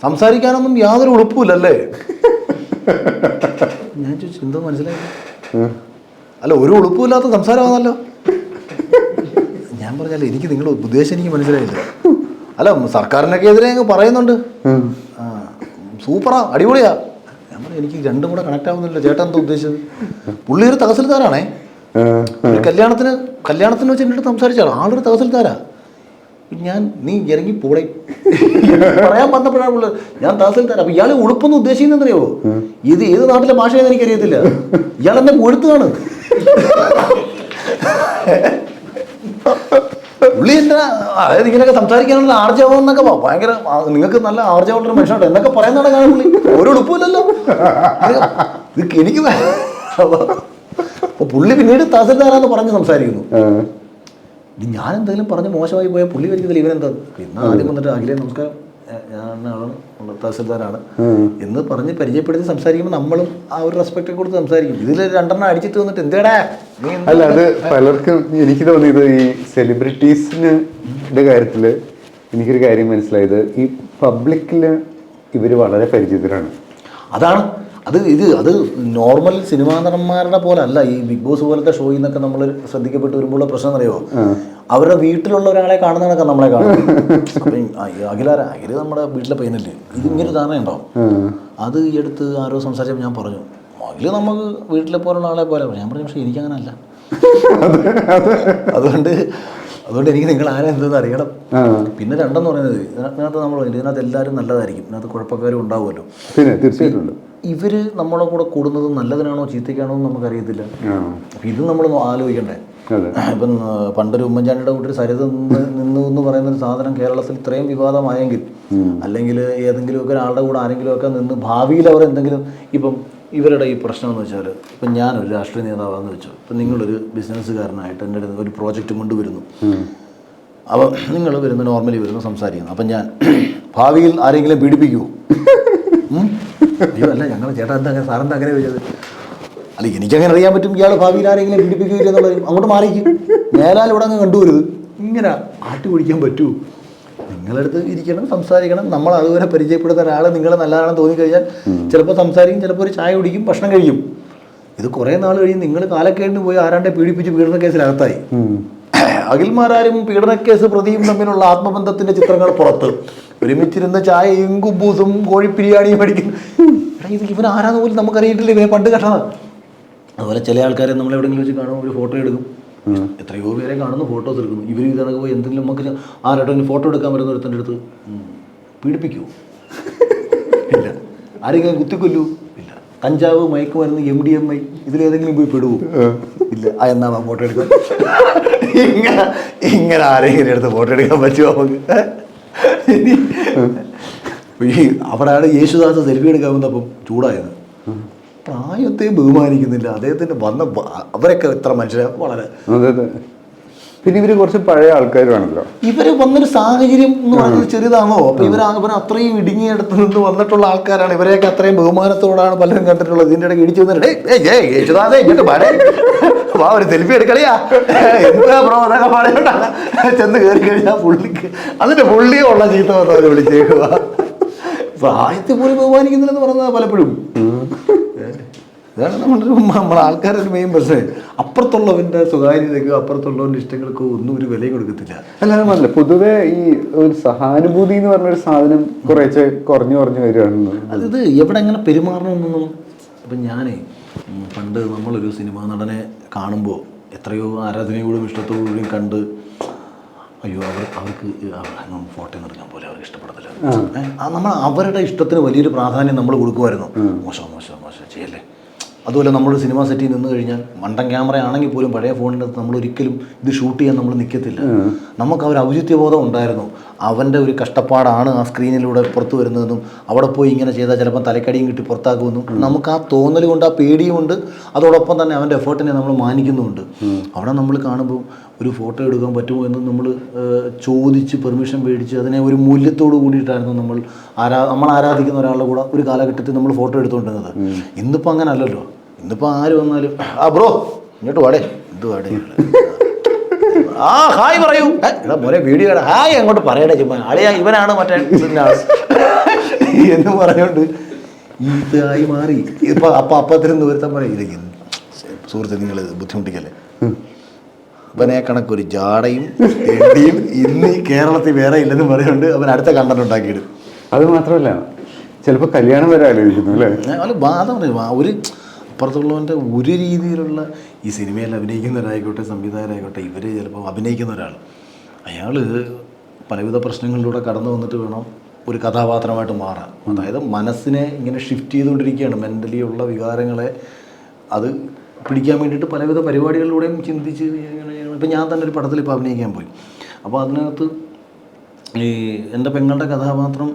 സംസാരിക്കാനൊന്നും യാതൊരു ഉളുപ്പുമില്ലല്ലേ? ഞാൻ ചോദിച്ചു എന്തോ മനസ്സിലായി അല്ല ഒരു ഉളുപ്പുമില്ലാത്ത സംസാരമാണല്ലോ. ഞാൻ പറഞ്ഞാലേ എനിക്ക് നിങ്ങളുടെ ഉദ്ദേശം എനിക്ക് മനസ്സിലായില്ല. അല്ല സർക്കാരിനൊക്കെ എതിരെ അങ്ങ് പറയുന്നുണ്ട്. സൂപ്പറാ അടിപൊളിയാ. ഞാൻ പറഞ്ഞു എനിക്ക് രണ്ടും കൂടെ കണക്ട് ആവുന്നില്ല ചേട്ടൻ എന്താ ഉദ്ദേശിച്ചത്? പുള്ളി ഒരു തഹസിൽദാരാണേ. ഒരു കല്യാണത്തിന് കല്യാണത്തിന് വെച്ച് എന്റെ അടുത്ത് സംസാരിച്ചാണ് ആളൊരു തഹസിൽദാരാ. ഞാൻ നീ ഇറങ്ങി പോടെ. പറയാൻ വന്നപ്പോഴാണ് ഞാൻ തരാം. അപ്പൊ ഇയാളെ ഉളുപ്പൊന്നും ഉദ്ദേശിക്കുന്നറിയോ ഇത് ഏത് നാട്ടിലെ ഭാഷയെന്ന് എനിക്കറിയത്തില്ല. ഇയാൾ എന്നെ പൊഴുത്താണ് പുള്ളി എന്റെ അതായത് ഇങ്ങനെയൊക്കെ സംസാരിക്കാനുള്ള ആർജവം എന്നൊക്കെ ഭയങ്കര നിങ്ങൾക്ക് നല്ല ആർജവമുള്ള മനുഷ്യനുണ്ട്. എന്നൊക്കെ പറയുന്നതാണ് കാണാൻ പുള്ളി. ഒരു ഇത് എനിക്ക് അപ്പൊ പുള്ളി പിന്നീട് തഹസിൽദാരാന്ന് പറഞ്ഞ് സംസാരിക്കുന്നു. ഇത് ഞാൻ എന്തെങ്കിലും പറഞ്ഞ് മോശമായി പോയാൽ പുള്ളി വരിക്കത്തില്ല ഇവനെന്താ? പിന്നെ ആദ്യം വന്നിട്ട് അഖിലേ നമസ്കാരം. ഞാനാണ് തഹസിൽദാരാണ്. എന്ന് പറഞ്ഞ് പരിചയപ്പെടുത്തി സംസാരിക്കുമ്പോൾ നമ്മളും ആ ഒരു റെസ്പെക്റ്റ് കൊടുത്ത് സംസാരിക്കും. ഇതിൽ രണ്ടെണ്ണം അടിച്ചിട്ട് വന്നിട്ട് എന്തേടാ? അല്ല അത് പലർക്കും എനിക്ക് തോന്നിയത് ഈ സെലിബ്രിറ്റീസിന്റെ കാര്യത്തിൽ എനിക്കൊരു കാര്യം മനസ്സിലായത് ഈ പബ്ലിക്കിൽ ഇവർ വളരെ പരിചിതരാണ്. അതാണ്. അത് ഇത് അത് നോർമൽ സിനിമാ നടന്മാരുടെ പോലെ അല്ല ഈ ബിഗ് ബോസ് പോലത്തെ ഷോയിൽ നിന്നൊക്കെ നമ്മൾ ശ്രദ്ധിക്കപ്പെട്ട് വരുമ്പോഴുള്ള പ്രശ്നം അറിയോ? അവരുടെ വീട്ടിലുള്ള ഒരാളെ കാണുന്നതൊക്കെ നമ്മളെ കാണും. അപ്പം അഖിലാര അഖിൽ നമ്മുടെ വീട്ടിലെ പയ്യനല്ലേ? ഇത് ഇങ്ങനൊരു ധാരണ ഉണ്ടാവും. അത് ഈ അടുത്ത് ആരോ സംസാരിച്ചപ്പോൾ ഞാൻ പറഞ്ഞു അഖിൽ നമുക്ക് വീട്ടിലെ പോലുള്ള ആളെ പോലെ. ഞാൻ പറഞ്ഞു പക്ഷേ എനിക്കങ്ങനല്ല. അതുകൊണ്ട് അതുകൊണ്ട് എനിക്ക് നിങ്ങൾ ആരാ എന്തെന്ന് അറിയണം. പിന്നെ രണ്ടെന്ന് പറയുന്നത് ഇതിനകത്ത് നമ്മൾ ഇതിനകത്ത് എല്ലാവരും നല്ലതായിരിക്കും. ഇതിനകത്ത് കുഴപ്പക്കാരും ഉണ്ടാവുമല്ലോ. പിന്നെ തീർച്ചയായിട്ടും ഇവർ നമ്മളെ കൂടെ കൂടുന്നത് നല്ലതിനാണോ ചീത്തയ്ക്കാണോ എന്ന് നമുക്കറിയത്തില്ല. അപ്പം ഇത് നമ്മൾ ആലോചിക്കണ്ടേ. ഇപ്പം പണ്ടൊരു ഉമ്മൻചാണ്ടിയുടെ കൂട്ടർ സരിത നിന്ന് നിന്നു എന്ന് പറയുന്ന ഒരു സാധനം കേരളത്തിൽ ഇത്രയും വിവാദമായെങ്കിൽ അല്ലെങ്കിൽ ഏതെങ്കിലുമൊക്കെ ഒരാളുടെ കൂടെ ആരെങ്കിലുമൊക്കെ നിന്ന് ഭാവിയിൽ അവർ എന്തെങ്കിലും ഇപ്പം ഇവരുടെ ഈ പ്രശ്നം എന്ന് വെച്ചാൽ ഇപ്പം ഞാനൊരു രാഷ്ട്രീയ നേതാവാന്ന് വെച്ചു. ഇപ്പം നിങ്ങളൊരു ബിസിനസ്സുകാരനായിട്ട് എന്റെ അടുത്ത് ഒരു പ്രോജക്റ്റ് കൊണ്ടുവരുന്നു. അപ്പം നിങ്ങൾ വരുന്ന നോർമലി വരുന്നു സംസാരിക്കുന്നു. അപ്പം ഞാൻ ഭാവിയിൽ ആരെങ്കിലും പീഡിപ്പിക്കുമോ? അയ്യോ അല്ല ഞങ്ങൾ ചേട്ടാ എന്താ അങ്ങനെ സാറെന്താ അങ്ങനെ വെച്ചത് അല്ല എനിക്കങ്ങനെ അറിയാൻ പറ്റും ഇയാൾ ഭാവിയിൽ ആരെങ്കിലും പീഡിപ്പിക്കില്ല എന്നുള്ളത്. അങ്ങോട്ട് മാറിക്കും. മേലാൽ ഇവിടെ അങ്ങ് കണ്ടുവരുത്. ഇങ്ങനെ ആട്ടി പിടിക്കാൻ പറ്റൂ. നിങ്ങളടുത്ത് ഇരിക്കണം സംസാരിക്കണം. നമ്മൾ അതുപോലെ പരിചയപ്പെടുന്ന ഒരാൾ നിങ്ങൾ നല്ലതാണെന്ന് തോന്നിക്കഴിഞ്ഞാൽ ചിലപ്പോൾ സംസാരിക്കും ചിലപ്പോൾ ഒരു ചായ കുടിക്കും ഭക്ഷണം കഴിക്കും. ഇത് കുറേ നാൾ കഴിഞ്ഞ് നിങ്ങൾ കാലക്കേണ്ടിന് പോയി ആരാണ്ടെ പീഡിപ്പിച്ച് പീഡന കേസിലകത്തായി. അഖിൽമാരാരും പീഡനക്കേസ് പ്രതിയും തമ്മിലുള്ള ആത്മബന്ധത്തിന്റെ ചിത്രങ്ങൾ പുറത്ത്. ഒരുമിച്ചിരുന്ന ചായയും കുബൂസും കോഴിപ്പിരിയാണിയും അടിക്കും എടാ, ഇത് ഇവൻ ആരാന്ന് പോലും നമുക്കറിയിട്ടില്ല. ഇവനെ പണ്ട് കണ്ടതാണ് അതുപോലെ ചില ആൾക്കാരെ നമ്മൾ എവിടെയെങ്കിലും വെച്ച് കാണും ഒരു ഫോട്ടോ എടുക്കും. എത്രയോ പേരെ കാണുന്നു ഫോട്ടോസ് എടുക്കുന്നു. ഇവർ ഇതൊക്കെ പോയി എന്തെങ്കിലും നമുക്ക് ചെ- ആ രട്ടോ ഫോട്ടോ എടുക്കാൻ വരുന്ന ഒരുത്തന്റെ അടുത്ത്. പീഡിപ്പിക്കൂ പീഡിപ്പിക്കുമോ ഇല്ല. ആരെങ്കിലും കുത്തിക്കൊല്ലൂ ഇല്ല. കഞ്ചാവ് മയക്കുമരുന്ന് എം ഡി എം ഐ ഇതിലേതെങ്കിലും പോയി പെടുവോ? ഇല്ല. ആ എന്നാ ഫോട്ടോ എടുക്കാം. ഇങ്ങനെ ഇങ്ങനെ ആരെങ്കിലും എടുത്ത് ഫോട്ടോ എടുക്കാൻ പറ്റുമോ നമുക്ക്? ഈ അവിടെയാണ് യേശുദാസ് സെൽഫി എടുക്കാൻ വന്നപ്പം ചൂടായത്. പ്രായത്തെ ബഹുമാനിക്കുന്നില്ല. അദ്ദേഹത്തിന് വന്ന അവരൊക്കെ എത്ര മനുഷ്യരെ? വളരെ. പിന്നെ ഇവർ കുറച്ച് പഴയ ആൾക്കാരുമാണല്ലോ. ഇവർ വന്നൊരു സാഹചര്യം എന്ന് പറയുന്നത് ചെറുതാണോ? അപ്പൊ ഇവർ ഇവർ അത്രയും ഇടുങ്ങിയെടുത്ത് നിന്ന് വന്നിട്ടുള്ള ആൾക്കാരാണ്. ഇവരെയൊക്കെ അത്രയും ബഹുമാനത്തോടാണ് പലരും കണ്ടിട്ടുള്ളത്. ഇതിന്റെ ഇടയ്ക്ക് ഇടിച്ചു വന്നിട്ട് "ഏയ്, ഏയ്, ഏയ്, ഇങ്ങോട്ട് പാടേ വാ ഒരു സെൽഫി എടുക്കളിയാ. എന്താ ബ്രോ പറയണ്ടാണ്. ചെന്ന് കയറി കഴിഞ്ഞാൽ പുള്ളിക്ക് അതിന്റെ പുള്ളിയുള്ള ചീത്ത വിളിച്ചേക്കുക പ്രായത്തെ പോലും ബഹുമാനിക്കുന്നില്ലെന്ന് പറഞ്ഞത് പലപ്പോഴും ഇതാണ് നമ്മുടെ നമ്മളെ ആൾക്കാരുടെ മെയിൻ പ്രശ്നം അപ്പുറത്തുള്ളവന്റെ സ്വകാര്യതയ്ക്കോ അപ്പുറത്തുള്ളവന്റെ ഇഷ്ടങ്ങൾക്കോ ഒന്നും ഒരു വിലയും കൊടുക്കത്തില്ല അല്ലാതെ പറഞ്ഞില്ല പൊതുവെ ഈ ഒരു സഹാനുഭൂതി എന്ന് പറഞ്ഞൊരു സാധനം കുറേശ്ശെ കുറഞ്ഞു കുറഞ്ഞു വരികയാണെന്ന് അതായത് എവിടെ എങ്ങനെ പെരുമാറണമെന്നൊന്നും അപ്പം ഞാനേ പണ്ട് നമ്മളൊരു സിനിമാ നടനെ കാണുമ്പോൾ എത്രയോ ആരാധനയോടും ഇഷ്ടത്തോടുകൂടിയും കണ്ട് അയ്യോ അവർ അവർക്ക് ഫോട്ടോ എടുക്കാൻ അവർക്ക് ഇഷ്ടപ്പെടത്തില്ല നമ്മൾ അവരുടെ ഇഷ്ടത്തിന് വലിയൊരു പ്രാധാന്യം നമ്മൾ കൊടുക്കുമായിരുന്നു. മോശം മോശം മോശം. ചെയ്യല്ലേ? അതുപോലെ നമ്മൾ സിനിമ സെറ്റിൽ നിന്ന് കഴിഞ്ഞാൽ മണ്ടൻ ക്യാമറ ആണെങ്കിൽ പോലും പഴയ ഫോണിന്റെ അകത്ത് നമ്മൾ ഒരിക്കലും ഇത് ഷൂട്ട് ചെയ്യാൻ നമ്മൾ നിൽക്കത്തില്ല. നമുക്ക് അവർ ഔചിത്യബോധം ഉണ്ടായിരുന്നു. അവന്റെ ഒരു കഷ്ടപ്പാടാണ് ആ സ്ക്രീനിലൂടെ പുറത്തു വരുന്നതെന്നും അവിടെ പോയി ഇങ്ങനെ ചെയ്താൽ ചിലപ്പോൾ തലക്കടിയും കിട്ടി പുറത്താക്കുമെന്നും നമുക്ക് ആ തോന്നൽ കൊണ്ട് ആ പേടിയുമുണ്ട്. അതോടൊപ്പം തന്നെ അവന്റെ എഫേർട്ടിനെ നമ്മൾ മാനിക്കുന്നുമുണ്ട്. അവിടെ നമ്മൾ കാണുമ്പോൾ ഒരു ഫോട്ടോ എടുക്കാൻ പറ്റുമോ എന്ന് നമ്മൾ ചോദിച്ച് പെർമിഷൻ മേടിച്ച് അതിനെ ഒരു മൂല്യത്തോട് കൂടിയിട്ടായിരുന്നു നമ്മൾ ആരാ നമ്മൾ ആരാധിക്കുന്ന ഒരാളുടെ കൂടെ ഒരു കാലഘട്ടത്തിൽ നമ്മൾ ഫോട്ടോ എടുത്തുകൊണ്ടിരുന്നത്. ഇന്നിപ്പോൾ അങ്ങനെ അല്ലല്ലോ. ഇന്നിപ്പോൾ ആര് വന്നാലും ആ ബ്രോ ഇങ്ങോട്ട് വാടേ എന്ത് വാടേ. ആ ഹായ് പറയൂ. എടാ മോനെ വീഡിയോ ഹായ് അങ്ങോട്ട് പറയടേ ചുമ്മാ. അളിയാ ഇവനാണ് മറ്റേ എന്ന് പറഞ്ഞുകൊണ്ട് ഇതായി മാറി. ഇപ്പൊ അപ്പൊ അപ്പത്തിരുന്ന് ഒരുത്തം പറയും സുഹൃത്ത് നിങ്ങൾ ബുദ്ധിമുട്ടിക്കല്ലേ? ഇവനെ കണക്കൊരു ജാടയും തെണ്ടിയും ഇന്ന് കേരളത്തിൽ വേറെ ഇല്ലെന്ന് പറയുന്നുണ്ട് അവൻ അടുത്ത കണ്ടന്റ് ഉണ്ടാക്കിയിടും. അത് മാത്രമല്ല ചിലപ്പോൾ കല്യാണം വരെ ആലോചിക്കുന്നു അല്ലേ? വാദം ഒരു അപ്പുറത്തുള്ളവന്റെ ഒരു രീതിയിലുള്ള ഈ സിനിമയിൽ അഭിനയിക്കുന്നവരായിക്കോട്ടെ സംവിധായകരായിക്കോട്ടെ ഇവർ ചിലപ്പോൾ അഭിനയിക്കുന്ന ഒരാൾ അയാൾ പലവിധ പ്രശ്നങ്ങളിലൂടെ കടന്നു വന്നിട്ട് വേണം ഒരു കഥാപാത്രമായിട്ട് മാറാൻ. അതായത് മനസ്സിനെ ഇങ്ങനെ ഷിഫ്റ്റ് ചെയ്തുകൊണ്ടിരിക്കുകയാണ്. മെന്റലി ഉള്ള വികാരങ്ങളെ അത് പിടിക്കാൻ വേണ്ടിയിട്ട് പലവിധ പരിപാടികളിലൂടെയും ചിന്തിച്ച് ഇപ്പം ഞാൻ തന്നെ ഒരു പടത്തിൽ ഇപ്പോൾ അഭിനയിക്കാൻ പോയി. അപ്പോൾ അതിനകത്ത് ഈ എന്റെ പെങ്ങളുടെ കഥാപാത്രം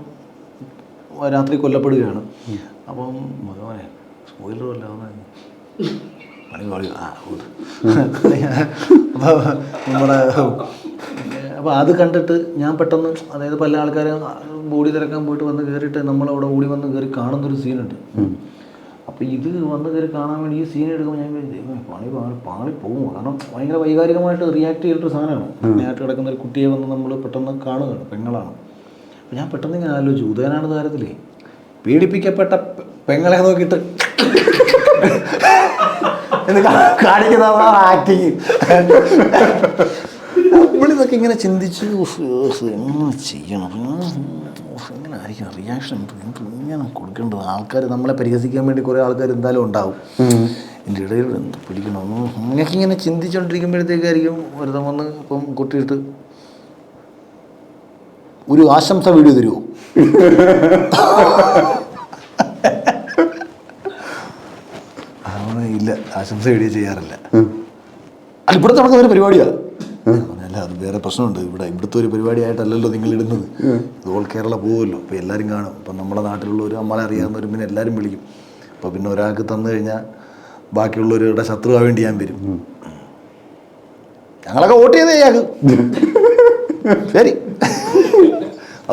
രാത്രി കൊല്ലപ്പെടുകയാണ്. അപ്പം ഭഗവാനെ സ്പോയിലറും അല്ല പണി പാളി ആ അപ്പോൾ നമ്മുടെ അപ്പോൾ അത് കണ്ടിട്ട് ഞാൻ പെട്ടെന്ന് അതായത് പല ആൾക്കാരും ബോഡി തിരക്കാൻ പോയിട്ട് വന്ന് കയറിയിട്ട് നമ്മളവിടെ ഓടി വന്ന് കയറി കാണുന്നൊരു സീനുണ്ട്. അപ്പോൾ ഇത് വന്ന് കയറി കാണാൻ വേണ്ടി ഈ സീൻ എടുക്കുമ്പോൾ ഞാൻ ദൈവം പണി പാളി പാളി പോകും കാരണം ഭയങ്കര വൈകാരികമായിട്ട് റിയാക്ട് ചെയ്തിട്ടൊരു സാധനമാണ്. നേരിട്ട് കിടക്കുന്ന ഒരു കുട്ടിയെ വന്ന് നമ്മൾ പെട്ടെന്ന് കാണുകയാണ് പെങ്ങളാണ്. അപ്പോൾ ഞാൻ പെട്ടെന്ന് ഇങ്ങനെ ആലോചിച്ചു ഉദയനാണ് താരത്തിലേ പീഡിപ്പിക്കപ്പെട്ട പെങ്ങളെ നോക്കിയിട്ട് എന്ന് ആക്ടിങ് നമ്മളിതൊക്കെ ഇങ്ങനെ ചിന്തിച്ച് എങ്ങനെ ചെയ്യണം? ഉഫ്, എങ്ങനെ ആയിരിക്കും റിയാക്ഷൻ ഇങ്ങനെ കൊടുക്കേണ്ടത്? ആൾക്കാർ നമ്മളെ പരിഹസിക്കാൻ വേണ്ടി കുറേ ആൾക്കാർ എന്തായാലും ഉണ്ടാവും. എന്റെ ഇടയിൽ എന്ത് പിടിക്കണം? ഉം, അങ്ങനെയൊക്കെ ഇങ്ങനെ ചിന്തിച്ചുകൊണ്ടിരിക്കുമ്പോഴത്തേക്കായിരിക്കും ഒരുത്തം വന്ന് ഇപ്പം കുട്ടിയിട്ട് ഒരു ആശംസ വീഡിയോ തരുമോ അവന് ഇല്ല. ആശംസ എഴുതി ചെയ്യാറില്ല. അല്ല ഇവിടെ നടക്കുന്ന ഒരു പരിപാടിയാണ് അല്ല അത് വേറെ പ്രശ്നമുണ്ട്. ഇവിടെ ഇവിടുത്തെ ഒരു പരിപാടിയായിട്ടല്ലല്ലോ നിങ്ങൾ ഇടുന്നത് ഇത് ഓൾ കേരള പോകുമല്ലോ അപ്പോൾ എല്ലാവരും കാണും. ഇപ്പം നമ്മുടെ നാട്ടിലുള്ള ഒരു നമ്മളെ അറിയാവുന്നവരും പിന്നെ എല്ലാവരും വിളിക്കും. അപ്പോൾ പിന്നെ ഒരാൾക്ക് തന്നു കഴിഞ്ഞാൽ ബാക്കിയുള്ളവരുടെ ശത്രു വേണ്ടി ഞാൻ വരും. ഞങ്ങളൊക്കെ വോട്ട് ചെയ്തേ അയാൾക്ക് ശരി.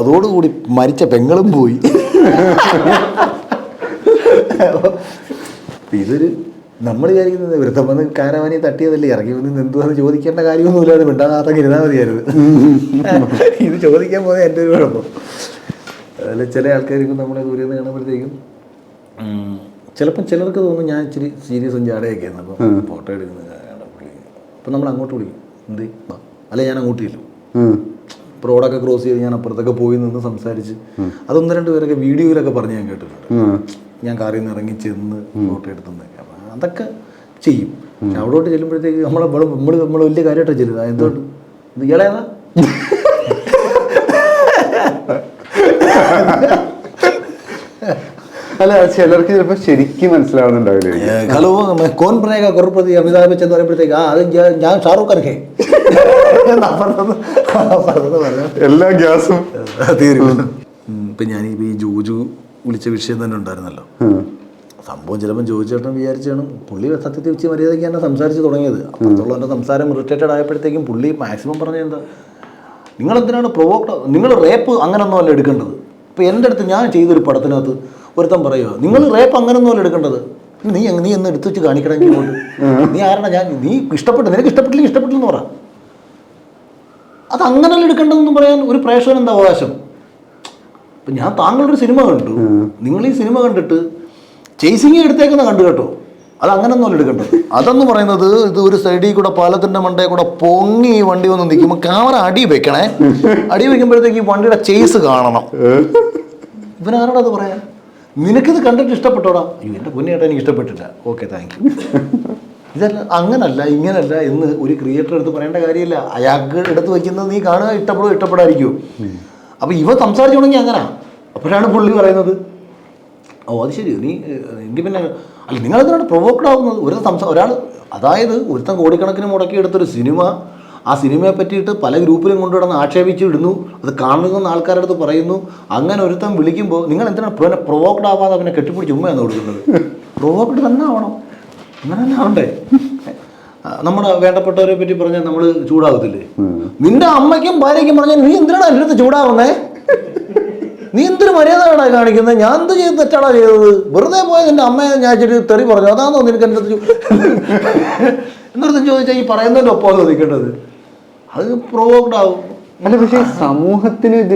അതോടുകൂടി മരിച്ച പെങ്ങളും പോയി. അപ്പൊ ഇതൊരു നമ്മൾ വിചാരിക്കുന്നത് വൃദ്ധം വന്ന് കാരവാനി തട്ടിയതല്ലേ ഇറങ്ങി വന്ന് എന്തുവാന്ന് ചോദിക്കേണ്ട കാര്യമൊന്നുമില്ലാതെ മിണ്ടാകാത്ത ഇരുന്നാൽ മതിയായിരുന്നു. ഇത് ചോദിക്കാൻ പോകുന്നത് എന്റെ ഒരു കുഴപ്പം. അതിൽ ചില ആൾക്കാർക്കും നമ്മളെ ദൂരെ നിന്ന് കാണുമ്പോഴത്തേക്കും ചിലപ്പം ചിലർക്ക് തോന്നും ഞാൻ ഇച്ചിരി സീരിയസ് സീരിയസും ആയിരുന്നു അപ്പം ഫോട്ടോ എടുക്കുന്നത് അപ്പം നമ്മൾ അങ്ങോട്ട് വിളിക്കും. എന്ത്? അല്ല ഞാൻ അങ്ങോട്ട് ചെല്ലും. റോഡൊക്കെ ക്രോസ് ചെയ്ത് ഞാൻ അപ്പുറത്തൊക്കെ പോയി നിന്ന് സംസാരിച്ച് അതൊന്ന് രണ്ട് പേരൊക്കെ വീഡിയോയിലൊക്കെ പറഞ്ഞ് ഞാൻ കേട്ടിട്ടുണ്ട്. ഞാൻ കാറിൽ നിന്ന് ഇറങ്ങി ചെന്ന് ഫോട്ടോ എടുത്തുന്നൊക്കെ അതൊക്കെ ചെയ്യും. പക്ഷെ അവിടോട്ട് ചെല്ലുമ്പോഴത്തേക്ക് നമ്മളെ നമ്മൾ നമ്മൾ വലിയ കാര്യമായിട്ടാണ് ചെല്ലുന്നത്. എന്തുകൊണ്ട്? ഇത് ഇയാളേതാ അല്ല ചിലർക്ക് ചിലപ്പോൾ ശരിക്കും മനസ്സിലാവുന്നുണ്ടാവില്ല. ഹലോ കോൻ പ്രേക കുറപ്രതി അമിതാഭ് ബച്ചൻ എന്ന് പറയുമ്പോഴത്തേക്ക് ആ അത് ഞാൻ- ഞാൻ ഷാറൂഖ് പറഞ്ഞു. എല്ലാ ഗ്യാസും. തീരും ഇപ്പം ഞാനിപ്പോൾ ഈ ജോജു വിളിച്ച വിഷയം തന്നെ ഉണ്ടായിരുന്നല്ലോ. സംഭവം ചിലപ്പം ചോദിച്ചേട്ടൻ വിചാരിച്ചാണ്. പുള്ളി സത്യത്തെ വെച്ച് മര്യാദയ്ക്ക് തന്നെ സംസാരിച്ച് തുടങ്ങിയത്. അപ്പുറത്തുള്ളവന്റെ സംസാരം ഇറിറ്റേറ്റഡ് ആയപ്പോഴത്തേക്കും പുള്ളി മാക്സിമം പറഞ്ഞത് എന്താ? നിങ്ങളെന്തിനാണ് പ്രൊവോക്ട് നിങ്ങൾ റേപ്പ് അങ്ങനൊന്നും അല്ല എടുക്കേണ്ടത്. ഇപ്പോൾ എന്റെ അടുത്ത് ഞാൻ ചെയ്തൊരു പടത്തിനകത്ത് ഒരുത്തൻ പറയുക നിങ്ങൾ റേപ്പ് അങ്ങനൊന്നും അല്ല എടുക്കേണ്ടത്. നീ നീ എന്ന് എടുത്തു വെച്ച് കാണിക്കണമെങ്കിൽ നീ ആരാണ്? ഞാൻ നീ ഇഷ്ടപ്പെട്ടു നിനക്ക് ഇഷ്ടപ്പെട്ടില്ല ഇഷ്ടപ്പെട്ടില്ല എന്ന് പറ. അത് അങ്ങനല്ല എടുക്കേണ്ടതെന്ന് പറയാൻ ഒരു പ്രേക്ഷകൻ എന്താ അവകാശം? ഇപ്പം ഞാൻ താങ്കളുടെ ഒരു സിനിമ കണ്ടു. നിങ്ങൾ ഈ സിനിമ കണ്ടിട്ട് ചേസിങ് എടുത്തേക്കുന്ന കണ്ടു കേട്ടോ. അത് അങ്ങനെ അങ്ങനൊന്നും എടുക്കണ്ട അതെന്ന് പറയുന്നത് ഇത് ഒരു സൈഡിൽ കൂടെ പാലത്തിന്റെ മണ്ടയിൽ കൂടെ പൊങ്ങി ഈ വണ്ടി വന്ന് നിൽക്കുമ്പോൾ ക്യാമറ അടി വെക്കണേ. അടി വെക്കുമ്പോഴത്തേക്ക് ഈ വണ്ടിയുടെ ചേസ് കാണണം. ഇവനാരോടാ അത് പറയാ? നിനക്കിത് കണ്ടിട്ട് ഇഷ്ടപ്പെട്ടോടാ? അയ്യോ എന്റെ പൊന്നിയേട്ടാ എനിക്ക് ഇഷ്ടപ്പെട്ടില്ല. ഓക്കെ താങ്ക് യു ഇതല്ല അങ്ങനല്ല ഇങ്ങനല്ല എന്ന് ഒരു ക്രിയേറ്റർ എടുത്ത് പറയേണ്ട കാര്യമില്ല. അയാൾക്ക് എടുത്ത് വയ്ക്കുന്നത് നീ കാണുക ഇഷ്ടപ്പെടുമോ ഇഷ്ടപ്പെടാതിരിക്കുമോ അപ്പോൾ ഇവ സംസാരിച്ചു തുടങ്ങി അങ്ങനെ. അപ്പോഴാണ് പുള്ളി പറയുന്നത്. ഓ അത് ശരി. നീ എനിക്ക് പിന്നെ അല്ല നിങ്ങളെന്തിനാണ് പ്രൊവോക്ഡ് ആവുന്നത്? ഒരു സംസാ ഒരാൾ അതായത് ഒരുത്തൻ കോടിക്കണക്കിന് മുടക്കി എടുത്തൊരു സിനിമ ആ സിനിമയെ പറ്റിയിട്ട് പല ഗ്രൂപ്പിലും കൊണ്ടുവിടുന്ന ആക്ഷേപിച്ച് ഇടുന്നു അത് കാണുന്ന ആൾക്കാരുടെ അടുത്ത് പറയുന്നു അങ്ങനെ ഒരുത്തൻ വിളിക്കുമ്പോൾ നിങ്ങൾ എന്തിനാണ് പിന്നെ പ്രൊവോക്ഡ് ആവാതെ അവനെ കെട്ടിപ്പിടിച്ച് ഉമ്മയാണ് കൊടുക്കുന്നത് പ്രൊവോക്ഡ് തന്നെ ആവണം. അങ്ങനെ തന്നെ ആവണ്ടേ? നമ്മൾ നമ്മുടെ വേണ്ടപ്പെട്ടവരെ പറ്റി പറഞ്ഞാൽ നമ്മൾ ചൂടാകത്തില്ലേ നിന്റെ അമ്മയ്ക്കും ഭാര്യയ്ക്കും പറഞ്ഞാൽ നീ എന്തിനാണ് എന്റെ അടുത്ത് ചൂടാവുന്നേ? നീ എന്തൊരു മര്യാദയാണ് കാണിക്കുന്നത്? ഞാൻ എന്ത് ചെയ്ത് തെറ്റാണോ ചെയ്തത്? വെറുതെ പോയത് എന്റെ അമ്മയെ ഞാൻ ചെറിയ തെറി പറഞ്ഞു. അതാണോ നിനക്ക് എന്റെ എന്നൊരുത്തം ചോദിച്ചാൽ ഈ പറയുന്നതിന്റെ ഒപ്പമാണ് നിൽക്കേണ്ടത് അത് പ്രൊവോക്ഡ് ആവും. അല്ല പക്ഷേ സമൂഹത്തിന് ഇത്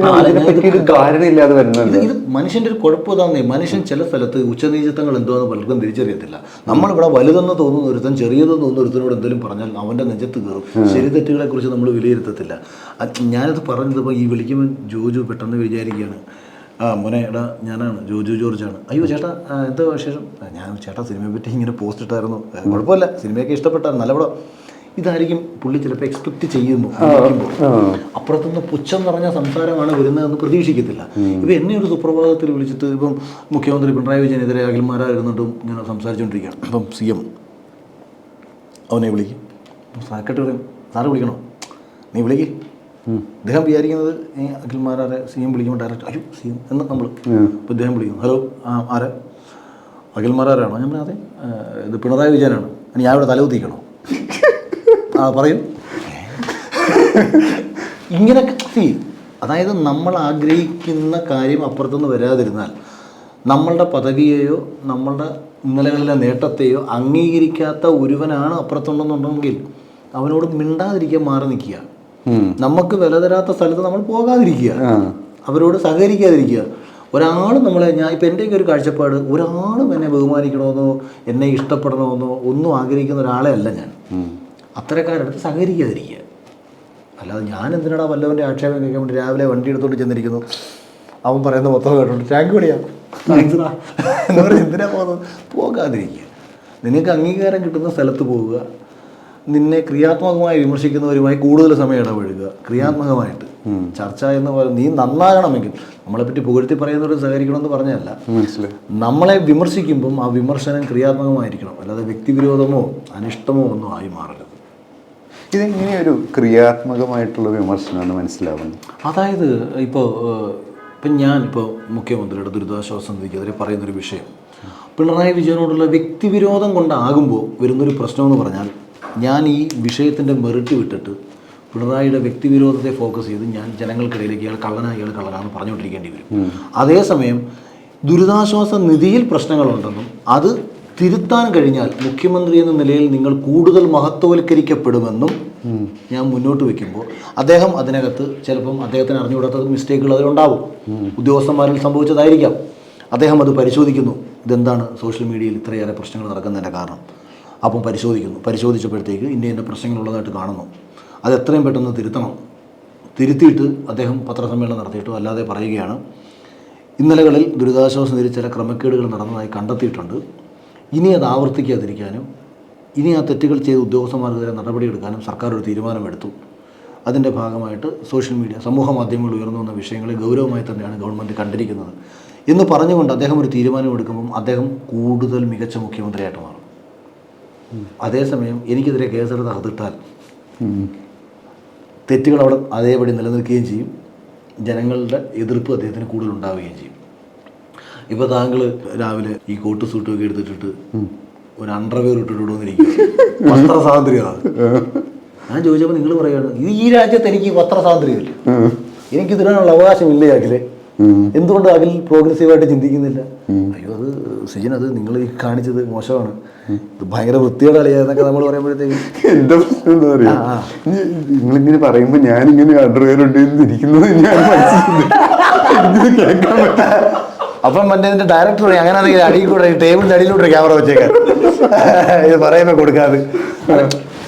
മനുഷ്യന്റെ ഒരു കുഴപ്പം ഇതാന്നേ. മനുഷ്യൻ ചില സ്ഥലത്ത് ഉച്ചനീചത്വങ്ങൾ എന്തോന്ന് പലർക്കും തിരിച്ചറിയത്തില്ല. നമ്മളിവിടെ വലുതെന്ന് തോന്നുന്ന ഒരുത്തൻ ചെറിയതെന്ന് തോന്നുന്ന ഒരുത്തനോട് എന്തെങ്കിലും പറഞ്ഞാൽ അവന്റെ നെഞ്ചത്ത് കയറും. ശരി തെറ്റുകളെ കുറിച്ച് നമ്മൾ വിലയിരുത്തത്തില്ല. ഞാനത് പറഞ്ഞപ്പോൾ ഈ വിളിക്കുമ്പോൾ ജോജു പെട്ടെന്ന് വിചാരിക്കുകയാണ്. ആ മോനെ എടാ ഞാനാണ് ജോജു ജോർജാണ്. അയ്യോ ചേട്ടാ എന്തോ വിശേഷം? ഞാൻ ചേട്ടാ സിനിമയെ പറ്റി ഇങ്ങനെ പോസ്റ്റ് ഇട്ടായിരുന്നു. "ആ, കുഴപ്പമില്ല സിനിമയൊക്കെ ഇഷ്ടപ്പെട്ടായിരുന്നു നല്ല പടം. ഇതായിരിക്കും പുള്ളി ചിലപ്പോൾ എക്സ്പെക്ട് ചെയ്യുന്നു വിളിക്കുമ്പോൾ. അപ്പുറത്തുനിന്ന് പുച്ഛം നിറഞ്ഞ സംസാരമാണ് വരുന്നതെന്ന് പ്രതീക്ഷിക്കത്തില്ല. ഇപ്പം എന്നെ ഒരു സുപ്രഭാതത്തിൽ വിളിച്ചിട്ട് ഇപ്പം മുഖ്യമന്ത്രി പിണറായി വിജയനെതിരെ അഖിൽമാരായിരുന്നിട്ടും ഇങ്ങനെ സംസാരിച്ചുകൊണ്ടിരിക്കുകയാണ് അപ്പം സി എം അവനെ വിളിക്കും. സാക്കട്ട് പറയും സാറ് വിളിക്കണോ? നീ വിളിക്ക്. അദ്ദേഹം വിചാരിക്കുന്നത് ഈ അഖിൽമാരെ സി എം വിളിക്കുമ്പോൾ ഡയറക്റ്റ് അയ്യോ സി എം എന്ന് നമ്മൾ ഇപ്പോൾ ഇദ്ദേഹം വിളിക്കുന്നു. ഹലോ ആ ആരെ? അഖിൽമാരാരാണോ ഞാൻ അതെ ഇത് പിണറായി വിജയനാണ്. ഇനി ഞാൻ ഇവിടെ തലകുത്തിക്കണോ ആ പറയും. ഇങ്ങനെ see, അതായത് നമ്മൾ ആഗ്രഹിക്കുന്ന കാര്യം അപ്പുറത്തുനിന്ന് വരാതിരുന്നാൽ നമ്മളുടെ പദവിയെയോ നമ്മളുടെ ഇന്നലകളിലെ നേട്ടത്തെയോ അംഗീകരിക്കാത്ത ഒരുവനാണ് അപ്പുറത്തുണ്ടെന്നുണ്ടെങ്കിൽ അവനോട് മിണ്ടാതിരിക്കാൻ മാറി നിൽക്കുക. നമുക്ക് വില തരാത്ത സ്ഥലത്ത് നമ്മൾ പോകാതിരിക്കുക. അവരോട് സഹകരിക്കാതിരിക്കുക. ഒരാൾ നമ്മളെ ഞാൻ ഇപ്പം എന്റെയൊക്കെ ഒരു കാഴ്ചപ്പാട് ഒരാളും എന്നെ ബഹുമാനിക്കണമെന്നോ എന്നെ ഇഷ്ടപ്പെടണമെന്നോ ഒന്നും ആഗ്രഹിക്കുന്ന ഒരാളെ അല്ല ഞാൻ. അത്തരക്കാരടുത്ത് സഹകരിക്കാതിരിക്കുക. അല്ലാതെ ഞാൻ എന്തിനാണ് വല്ലവന്റെ ആക്ഷേപം കേൾക്കാൻ വേണ്ടി രാവിലെ വണ്ടി എടുത്തോണ്ട് ചെന്നിരിക്കുന്നു? അവൻ പറയുന്ന മൊത്തം കേട്ടോണ്ട് ടാങ്ക് പണിയാ. എന്ന് എന്തിനാ പോകുന്നത്? പോകാതിരിക്കുക. നിനക്ക് അംഗീകാരം കിട്ടുന്ന സ്ഥലത്ത് പോവുക. നിന്നെ ക്രിയാത്മകമായി വിമർശിക്കുന്നവരുമായി കൂടുതൽ സമയം ഇടപഴകുക ക്രിയാത്മകമായിട്ട്. ചർച്ച എന്ന് പറയുന്നത് നീ നന്നാകണമെങ്കിൽ നമ്മളെ പറ്റി പുകഴ്ത്തി പറയുന്നവരോട് സഹകരിക്കണമെന്ന് മനസ്സിലായി. നമ്മളെ വിമർശിക്കുമ്പം ആ വിമർശനം ക്രിയാത്മകമായിരിക്കണം. അല്ലാതെ വ്യക്തിവിരോധമോ അനിഷ്ടമോ ഒന്നും ആയി മാറരുത്. ഇതെങ്ങനെ ഒരു ക്രിയാത്മകമായിട്ടുള്ള വിമർശനമാണ് മനസ്സിലാവുന്നത്. അതായത് ഇപ്പോൾ ഇപ്പം ഞാൻ ഇപ്പോൾ മുഖ്യമന്ത്രിയുടെ ദുരിതാശ്വാസ നിധിക്കെതിരെ പറയുന്നൊരു വിഷയം. പിണറായി വിജയനോടുള്ള വ്യക്തിവിരോധം കൊണ്ടാകുമ്പോൾ വരുന്നൊരു പ്രശ്നമെന്ന് പറഞ്ഞാൽ ഞാൻ ഈ വിഷയത്തിന്റെ മെറിറ്റ് വിട്ടിട്ട് പിണറായിയുടെ വ്യക്തിവിരോധത്തെ ഫോക്കസ് ചെയ്ത് ഞാൻ ജനങ്ങൾക്കിടയിലേക്ക് ഇയാൾ കള്ളനാ ഇയാൾ കള്ളനാന്ന് പറഞ്ഞുകൊണ്ടിരിക്കേണ്ടി വരും. അതേസമയം ദുരിതാശ്വാസ നിധിയിൽ പ്രശ്നങ്ങളുണ്ടെന്നും അത് തിരുത്താൻ കഴിഞ്ഞാൽ മുഖ്യമന്ത്രി എന്ന നിലയിൽ നിങ്ങൾ കൂടുതൽ മഹത്വവൽക്കരിക്കപ്പെടുമെന്നും ഞാൻ മുന്നോട്ട് വെക്കുമ്പോൾ അദ്ദേഹം അതിനകത്ത് ചിലപ്പം അദ്ദേഹത്തിന് അറിഞ്ഞുകൂടാത്ത മിസ്റ്റേക്കുകൾ അതിലുണ്ടാവും. ഉദ്യോഗസ്ഥന്മാരിൽ സംഭവിച്ചതായിരിക്കാം. അദ്ദേഹം അത് പരിശോധിക്കുന്നു. ഇതെന്താണ് സോഷ്യൽ മീഡിയയിൽ ഇത്രയേറെ പ്രശ്നങ്ങൾ നടക്കുന്നതിന്റെ കാരണം? അപ്പം പരിശോധിക്കുന്നു. പരിശോധിച്ചപ്പോഴത്തേക്ക് ഇന്ന ഇന്ന പ്രശ്നങ്ങളുള്ളതായിട്ട് കാണുന്നു. അത് എത്രയും പെട്ടെന്ന് തിരുത്തണം. തിരുത്തിയിട്ട് അദ്ദേഹം പത്രസമ്മേളനം നടത്തിയിട്ടോ അല്ലാതെ പറയുകയാണ്. ഇന്നലകളിൽ ദുരിതാശ്വാസ നിധിയിൽ ചില ക്രമക്കേടുകൾ നടന്നതായി കണ്ടെത്തിയിട്ടുണ്ട്. ഇനി അത് ആവർത്തിക്കാതിരിക്കാനും ഇനി ആ തെറ്റുകൾ ചെയ്ത് ഉദ്യോഗസ്ഥന്മാർക്കെതിരെ നടപടിയെടുക്കാനും സർക്കാർ ഒരു തീരുമാനമെടുത്തു. അതിന്റെ ഭാഗമായിട്ട് സോഷ്യൽ മീഡിയ സമൂഹ മാധ്യമങ്ങൾ ഉയർന്നു വന്ന വിഷയങ്ങളെ ഗൗരവമായി തന്നെയാണ് ഗവൺമെന്റ് കണ്ടിരിക്കുന്നത്. എന്ന് പറഞ്ഞുകൊണ്ട് അദ്ദേഹം ഒരു തീരുമാനമെടുക്കുമ്പം അദ്ദേഹം കൂടുതൽ മികച്ച മുഖ്യമന്ത്രിയായിട്ട് മാറും. അതേസമയം എനിക്കെതിരെ കേസെടുത്ത് അതിട്ടാൽ തെറ്റുകൾ അവിടെ അതേപടി നിലനിൽക്കുകയും ചെയ്യും. ജനങ്ങളുടെ എതിർപ്പ് അദ്ദേഹത്തിന് കൂടുതൽ ഉണ്ടാവുകയും ചെയ്യും. ഇപ്പോൾ താങ്കൾ രാവിലെ ഈ കോട്ട് സൂട്ടൊക്കെ ഒക്കെ എടുത്തിട്ടിട്ട് ഒരു അണ്ടർവെയർ ഇട്ടിട്ടുണ്ടോന്നിരിക്കും വസ്ത്ര സ്വാതന്ത്ര്യമാണ് ഞാൻ ചോദിച്ചപ്പോൾ നിങ്ങൾ പറയുകയാണ് ഇത് ഈ രാജ്യത്ത് എനിക്ക് വസ്ത്ര സ്വാതന്ത്ര്യമില്ല എനിക്ക് ഇതിനുള്ള അവകാശമില്ലേ അഖിലെ. എന്തുകൊണ്ട് അഖിൽ പ്രോഗ്രസീവായിട്ട് ചിന്തിക്കുന്നില്ല? അയ്യോ അത് സിജൻ അത് നിങ്ങൾ ഈ കാണിച്ചത് മോശമാണ്. ഇത് ഭയങ്കര വൃത്തിയുടെ കളിയാന്നൊക്കെ നമ്മൾ പറയുമ്പോഴത്തേക്ക്. എന്താ പ്രശ്നം എന്താ പറയാ. നിങ്ങളിങ്ങനെ പറയുമ്പോ ഞാനിങ്ങനെ അണ്ടർവെയർ ഉണ്ട് ഇരിക്കുന്നത് ഞാൻ മനസ്സിലാക്കി എനിക്കിത് കേൾക്കാൻ അപ്പം മറ്റേ ഇതിന്റെ ഡയറക്ടർ അങ്ങനെ അടിയിൽ കൂടെ ടേബിളിന്റെ അടിയിലൂടെ ക്യാമറ വെച്ചേക്കാൻ ഇത് പറയുമ്പോ കൊടുക്കാതെ.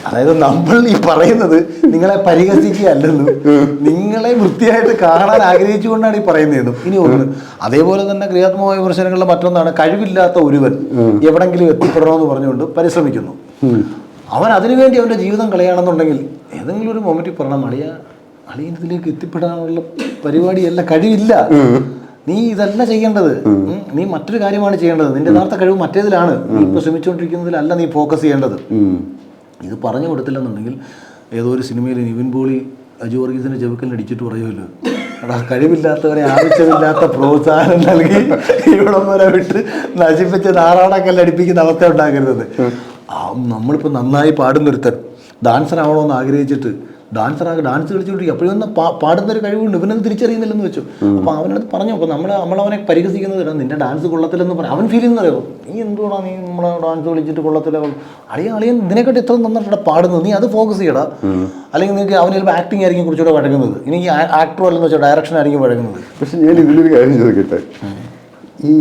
അതായത് നമ്മൾ ഈ പറയുന്നത് നിങ്ങളെ പരിഹസിക്കുകയല്ലെന്നും നിങ്ങളെ വൃത്തിയായിട്ട് കാണാൻ ആഗ്രഹിച്ചുകൊണ്ടാണ് ഈ പറയുന്നത്. ഇനി ഒന്ന് അതേപോലെ തന്നെ ക്രിയാത്മകമായ വിമർശനങ്ങളുടെ മറ്റൊന്നാണ് കഴിവില്ലാത്ത ഒരുവൻ എവിടെങ്കിലും എത്തിപ്പെടണമെന്ന് പറഞ്ഞുകൊണ്ട് പരിശ്രമിക്കുന്നു. അവൻ അതിനുവേണ്ടി അവന്റെ ജീവിതം കളയാണെന്നുണ്ടെങ്കിൽ ഏതെങ്കിലും ഒരു മൊമെന്റിൽ പറയണം അളിയ അളിയനത്തിലേക്ക് എത്തിപ്പെടാനുള്ള പരിപാടിയല്ല കഴിവില്ല. നീ ഇതല്ല ചെയ്യേണ്ടത്. നീ മറ്റൊരു കാര്യമാണ് ചെയ്യേണ്ടത്. നിന്റെ യഥാർത്ഥ കഴിവ് മറ്റേതിലാണ്. നീ ഇപ്പൊ ശ്രമിച്ചുകൊണ്ടിരിക്കുന്നതിലല്ല നീ ഫോക്കസ് ചെയ്യേണ്ടത്. ഇത് പറഞ്ഞു കൊടുത്തില്ലെന്നുണ്ടെങ്കിൽ ഏതോ ഒരു സിനിമയിൽ നിവിൻ പോളി അജു വർഗീസിന്റെ ചെവുക്കലിൽ അടിച്ചിട്ട് പറയുമല്ലോ. എടാ കഴിവില്ലാത്തവരെ ആവശ്യമില്ലാത്ത പ്രോത്സാഹനം നൽകി ഇവിടം വരെ വിട്ട് നശിപ്പിച്ച് നാറാടക്കല്ല അടിപ്പിക്കുന്ന അവസ്ഥ ഉണ്ടാക്കരുത്. ആ നമ്മളിപ്പോൾ നന്നായി പാടുന്നൊരുത്തൻ. ഡാൻസർ ആവണമെന്ന് ആഗ്രഹിച്ചിട്ട് ഡാൻസർ ആകെ ഡാൻസ് കളിച്ചുകൊണ്ടിരിക്കും അപ്പോഴൊന്ന് പാടുന്ന ഒരു കഴിവുണ്ട്. ഇവനത് തിരിച്ചറിയുന്നില്ലെന്ന് വെച്ചു. അപ്പോൾ അവനത് പറഞ്ഞു. അപ്പോൾ നമ്മൾ നമ്മളവനെ പരിഹസിക്കുന്നത് നിന്റെ ഡാൻസ് കൊള്ളത്തില്ലെന്ന് പറയാം അവൻ ഫീൽ ചെയ്യുന്നത് അറിയോ നീ എന്തുകൊണ്ടാ നീ നമ്മളെ ഡാൻസ് കളിച്ചിട്ട് കൊള്ളത്തില്ല? അളിയ അളിയൻ ഇതിനെക്കാട്ടി ഇത്ര നന്നായിട്ട് പാടുന്നത്. നീ അത് ഫോക്കസ് ചെയ്യടാ. അല്ലെങ്കിൽ നിങ്ങൾക്ക് അവന് ചിലപ്പോൾ ആക്ടിങ് ആയിരിക്കും കുറച്ചുകൂടെ വഴങ്ങുന്നത്. ഇനി ആക്ടർ അല്ലെന്ന് വെച്ചാൽ ഡയറക്ഷൻ ആയിരിക്കും വഴങ്ങുന്നത്. പക്ഷേ ഞാൻ ഇതിലൊരു കാര്യം ചോദിക്കട്ടെ? ഈ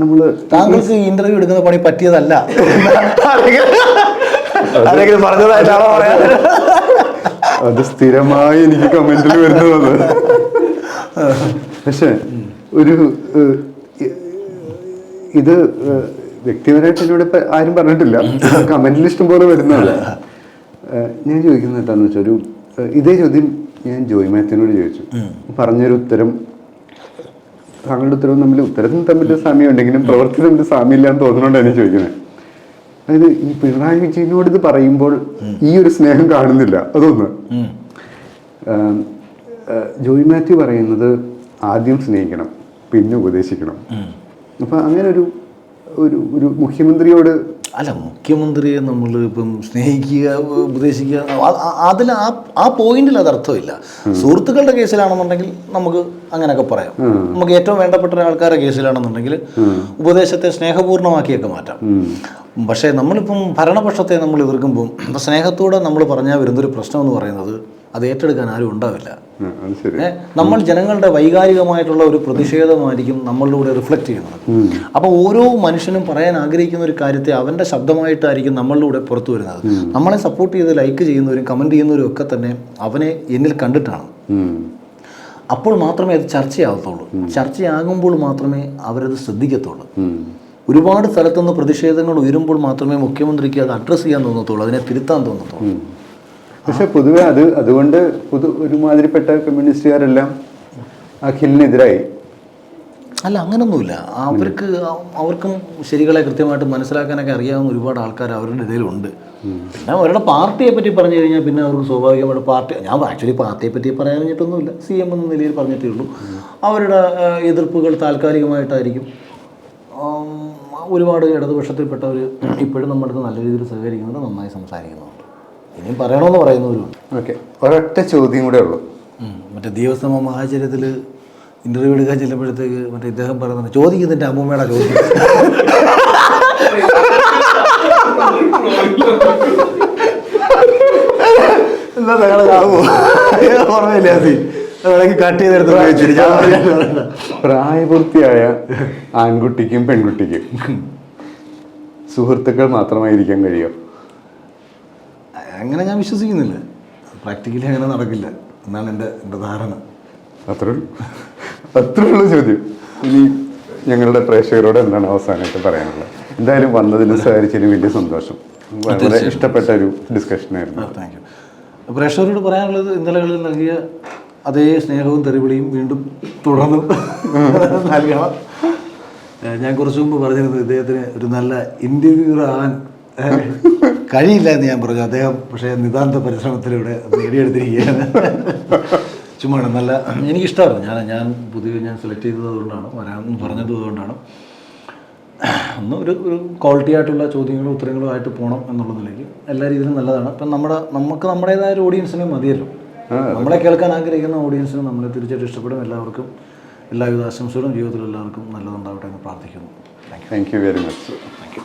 നമ്മൾ താങ്കൾക്ക് ഇന്റർവ്യൂ എടുക്കുന്ന പണി പറ്റിയതല്ല. പറഞ്ഞതായിട്ടാണോ പറയാ അത് സ്ഥിരമായി എനിക്ക് കമന്റിൽ വരുന്നത്. പക്ഷെ ഒരു ഇത് വ്യക്തിപരമായിട്ട് എന്നോട് ഇപ്പൊ ആരും പറഞ്ഞിട്ടില്ല. കമന്റിൽ ഇഷ്ടം പോലെ വരുന്നതാണ്. ഞാൻ ചോദിക്കുന്നത് എന്താണെന്ന് വെച്ചാൽ ഒരു ഇതേ ചോദ്യം ഞാൻ ജോയി മാത്യുവിനോട് ചോദിച്ചു. പറഞ്ഞൊരു ഉത്തരം താങ്കളുടെ ഉത്തരവും തമ്മിൽ ഉത്തരത്തിന് തമ്മിൽ സാമ്യം ഉണ്ടെങ്കിലും പ്രവൃത്തി തമ്മിൽ സാമ്യമില്ല എന്ന് തോന്നുന്നുകൊണ്ടാണ് ചോദിക്കുന്നത്. അതായത് ഈ പിണറായി വിജയനോട് ഇത് പറയുമ്പോൾ ഈ ഒരു സ്നേഹം കാണുന്നില്ല. അതൊന്ന്. ജോയി മാത്യു പറയുന്നത് ആദ്യം സ്നേഹിക്കണം പിന്നെ ഉപദേശിക്കണം. അപ്പൊ അങ്ങനെ ഒരു ഒരു ഒരു മുഖ്യമന്ത്രിയോട് അല്ല മുഖ്യമന്ത്രിയെ നമ്മൾ ഇപ്പം സ്നേഹിക്കുക ഉപദേശിക്കുക അതിൽ ആ ആ പോയിന്റിൽ അത് അർത്ഥമില്ല. സുഹൃത്തുക്കളുടെ കേസിലാണെന്നുണ്ടെങ്കിൽ നമുക്ക് അങ്ങനെയൊക്കെ പറയാം. നമുക്ക് ഏറ്റവും വേണ്ടപ്പെട്ട ആൾക്കാരുടെ കേസിലാണെന്നുണ്ടെങ്കിൽ ഉപദേശത്തെ സ്നേഹപൂർണമാക്കിയൊക്കെ മാറ്റാം. പക്ഷേ നമ്മളിപ്പം ഭരണപക്ഷത്തെ നമ്മൾ എതിർക്കുമ്പം ഇപ്പം സ്നേഹത്തോടെ നമ്മൾ പറഞ്ഞാൽ വരുന്നൊരു പ്രശ്നം എന്ന് പറയുന്നത് അത് ഏറ്റെടുക്കാൻ ആരും ഉണ്ടാവില്ല. നമ്മൾ ജനങ്ങളുടെ വൈകാരികമായിട്ടുള്ള ഒരു പ്രതിഷേധമായിരിക്കും നമ്മളിലൂടെ റിഫ്ലക്റ്റ് ചെയ്യുന്നത്. അപ്പോൾ ഓരോ മനുഷ്യനും പറയാൻ ആഗ്രഹിക്കുന്ന ഒരു കാര്യത്തെ അവന്റെ ശബ്ദമായിട്ടായിരിക്കും നമ്മളിലൂടെ പുറത്തു വരുന്നത്. നമ്മളെ സപ്പോർട്ട് ചെയ്ത് ലൈക്ക് ചെയ്യുന്നവരും കമന്റ് ചെയ്യുന്നവരും ഒക്കെ തന്നെ അവനെ എന്നിൽ കണ്ടിട്ടാണ്. അപ്പോൾ മാത്രമേ അത് ചർച്ചയാകത്തുള്ളൂ. ചർച്ചയാകുമ്പോൾ മാത്രമേ അവരത് ശ്രദ്ധിക്കത്തുള്ളൂ. ഒരുപാട് സ്ഥലത്തുനിന്ന് പ്രതിഷേധങ്ങൾ ഉയരുമ്പോൾ മാത്രമേ മുഖ്യമന്ത്രിക്ക് അത് അഡ്രസ്സ് ചെയ്യാൻ തോന്നത്തുള്ളൂ അതിനെ തിരുത്താൻ തോന്നത്തുള്ളൂ. പക്ഷെ പൊതുവെ അത് അതുകൊണ്ട് പൊതു ഒരുമാതിരിപ്പെട്ട കമ്മ്യൂണിസ്റ്റുകാരെല്ലാം അഖിലിനെതിരായി. അല്ല അങ്ങനൊന്നുമില്ല. അവർക്ക് അവർക്കും ശരികളെ കൃത്യമായിട്ട് മനസ്സിലാക്കാനൊക്കെ അറിയാവുന്ന ഒരുപാട് ആൾക്കാർ അവരുടെ ഇടയിലുണ്ട്. പിന്നെ അവരുടെ പാർട്ടിയെ പറ്റി പറഞ്ഞു കഴിഞ്ഞാൽ പിന്നെ അവർക്ക് സ്വാഭാവികമായിട്ട് പാർട്ടി ഞാൻ ആക്ച്വലി പാർട്ടിയെ പറ്റി പറയാൻ കഴിഞ്ഞിട്ടൊന്നുമില്ല. സി എം എന്ന നിലയിൽ പറഞ്ഞിട്ടേ ഉള്ളൂ. അവരുടെ എതിർപ്പുകൾ താൽക്കാലികമായിട്ടായിരിക്കും. ഒരുപാട് ഇടതുപക്ഷത്തിൽപ്പെട്ടവർ ഇപ്പോഴും നമ്മുടെ അടുത്ത് നല്ല രീതിയിൽ സഹകരിക്കുന്നുണ്ട് നന്നായി സംസാരിക്കുന്നുണ്ട്. ഇനിയും പറയണമെന്ന് പറയുന്നവരുണ്ട്. ഓക്കെ. ഒരൊറ്റ ചോദ്യം കൂടെ ഉള്ളൂ. മറ്റേ ദിവസം മഹാചര്യത്തിൽ ഇന്റർവ്യൂ എടുക്കാൻ ചെല്ലുമ്പോഴത്തേക്ക് മറ്റേ ഇദ്ദേഹം പറയുന്നത് ചോദിക്കുന്നതിന്റെ അമ്മൂമ്മയുടെ ചോദ്യം. എന്താ ഓർമ്മയില്ല അതി വേണമെങ്കിൽ കട്ട് ചെയ്തെടുത്ത്. പ്രായപൂർത്തിയായ ആൺകുട്ടിക്കും പെൺകുട്ടിക്കും സുഹൃത്തുക്കൾ മാത്രമായിരിക്കാൻ കഴിയും? അങ്ങനെ ഞാൻ വിശ്വസിക്കുന്നില്ല. പ്രാക്ടിക്കലി അങ്ങനെ നടക്കില്ല. എന്നാണ് എന്റെ എന്റെ ധാരണ. അത്ര ഉള്ളൂ. അത്രേ ഉള്ളൂ ചോദ്യം. ഇനി ഞങ്ങളുടെ പ്രേക്ഷകരോട് എന്താണ് അവസാനമായിട്ട് പറയാനുള്ളത്? എന്തായാലും വന്നതിന് സഹകരിച്ചതിന് വലിയ സന്തോഷം. വളരെ ഇഷ്ടപ്പെട്ട ഒരു ഡിസ്കഷൻ ആയിരുന്നു. താങ്ക് യു പ്രേക്ഷകരോട് പറയാനുള്ളത് ഇന്നലകളിൽ നൽകിയ അതേ സ്നേഹവും തെറിവിളിയും വീണ്ടും തുടർന്ന് നൽകണം. ഞാൻ കുറച്ച് മുമ്പ് പറഞ്ഞിരുന്നു ഇദ്ദേഹത്തിന് ഒരു നല്ല ഇന്റർവ്യൂർ ആവാൻ കഴിയില്ല എന്ന് ഞാൻ പറഞ്ഞു. അദ്ദേഹം പക്ഷേ നിതാന്ത പരിശ്രമത്തിലൂടെ നേടിയെടുത്തിരിക്കുകയാണ്. ചുമ്മാ നല്ല എനിക്കിഷ്ടമായിരുന്നു ഞാൻ ഞാൻ പുതിയ ഞാൻ സെലക്ട് ചെയ്തത് അതുകൊണ്ടാണ് വരാമെന്ന് പറഞ്ഞത് ഒന്ന് ഒരു ഒരു ക്വാളിറ്റി ആയിട്ടുള്ള ചോദ്യങ്ങളും ഉത്തരങ്ങളും ആയിട്ട് പോകണം എന്നുള്ള നിലയ്ക്ക് എല്ലാ രീതിയിലും നല്ലതാണ്. അപ്പം നമ്മുടെ നമുക്ക് നമ്മുടേതായ ഒരു ഓഡിയൻസിനെ മതിയല്ലോ. നമ്മളെ കേൾക്കാൻ ആഗ്രഹിക്കുന്ന ഓഡിയൻസിന് നമ്മൾ തീർച്ചയായിട്ടും ഇഷ്ടപ്പെടും. എല്ലാവർക്കും എല്ലാവിധ ആശംസകളും ജീവിതത്തിൽ എല്ലാവർക്കും നല്ലതുണ്ടാവട്ടെ എന്ന് പ്രാർത്ഥിക്കുന്നു. Thank thank you very much thank you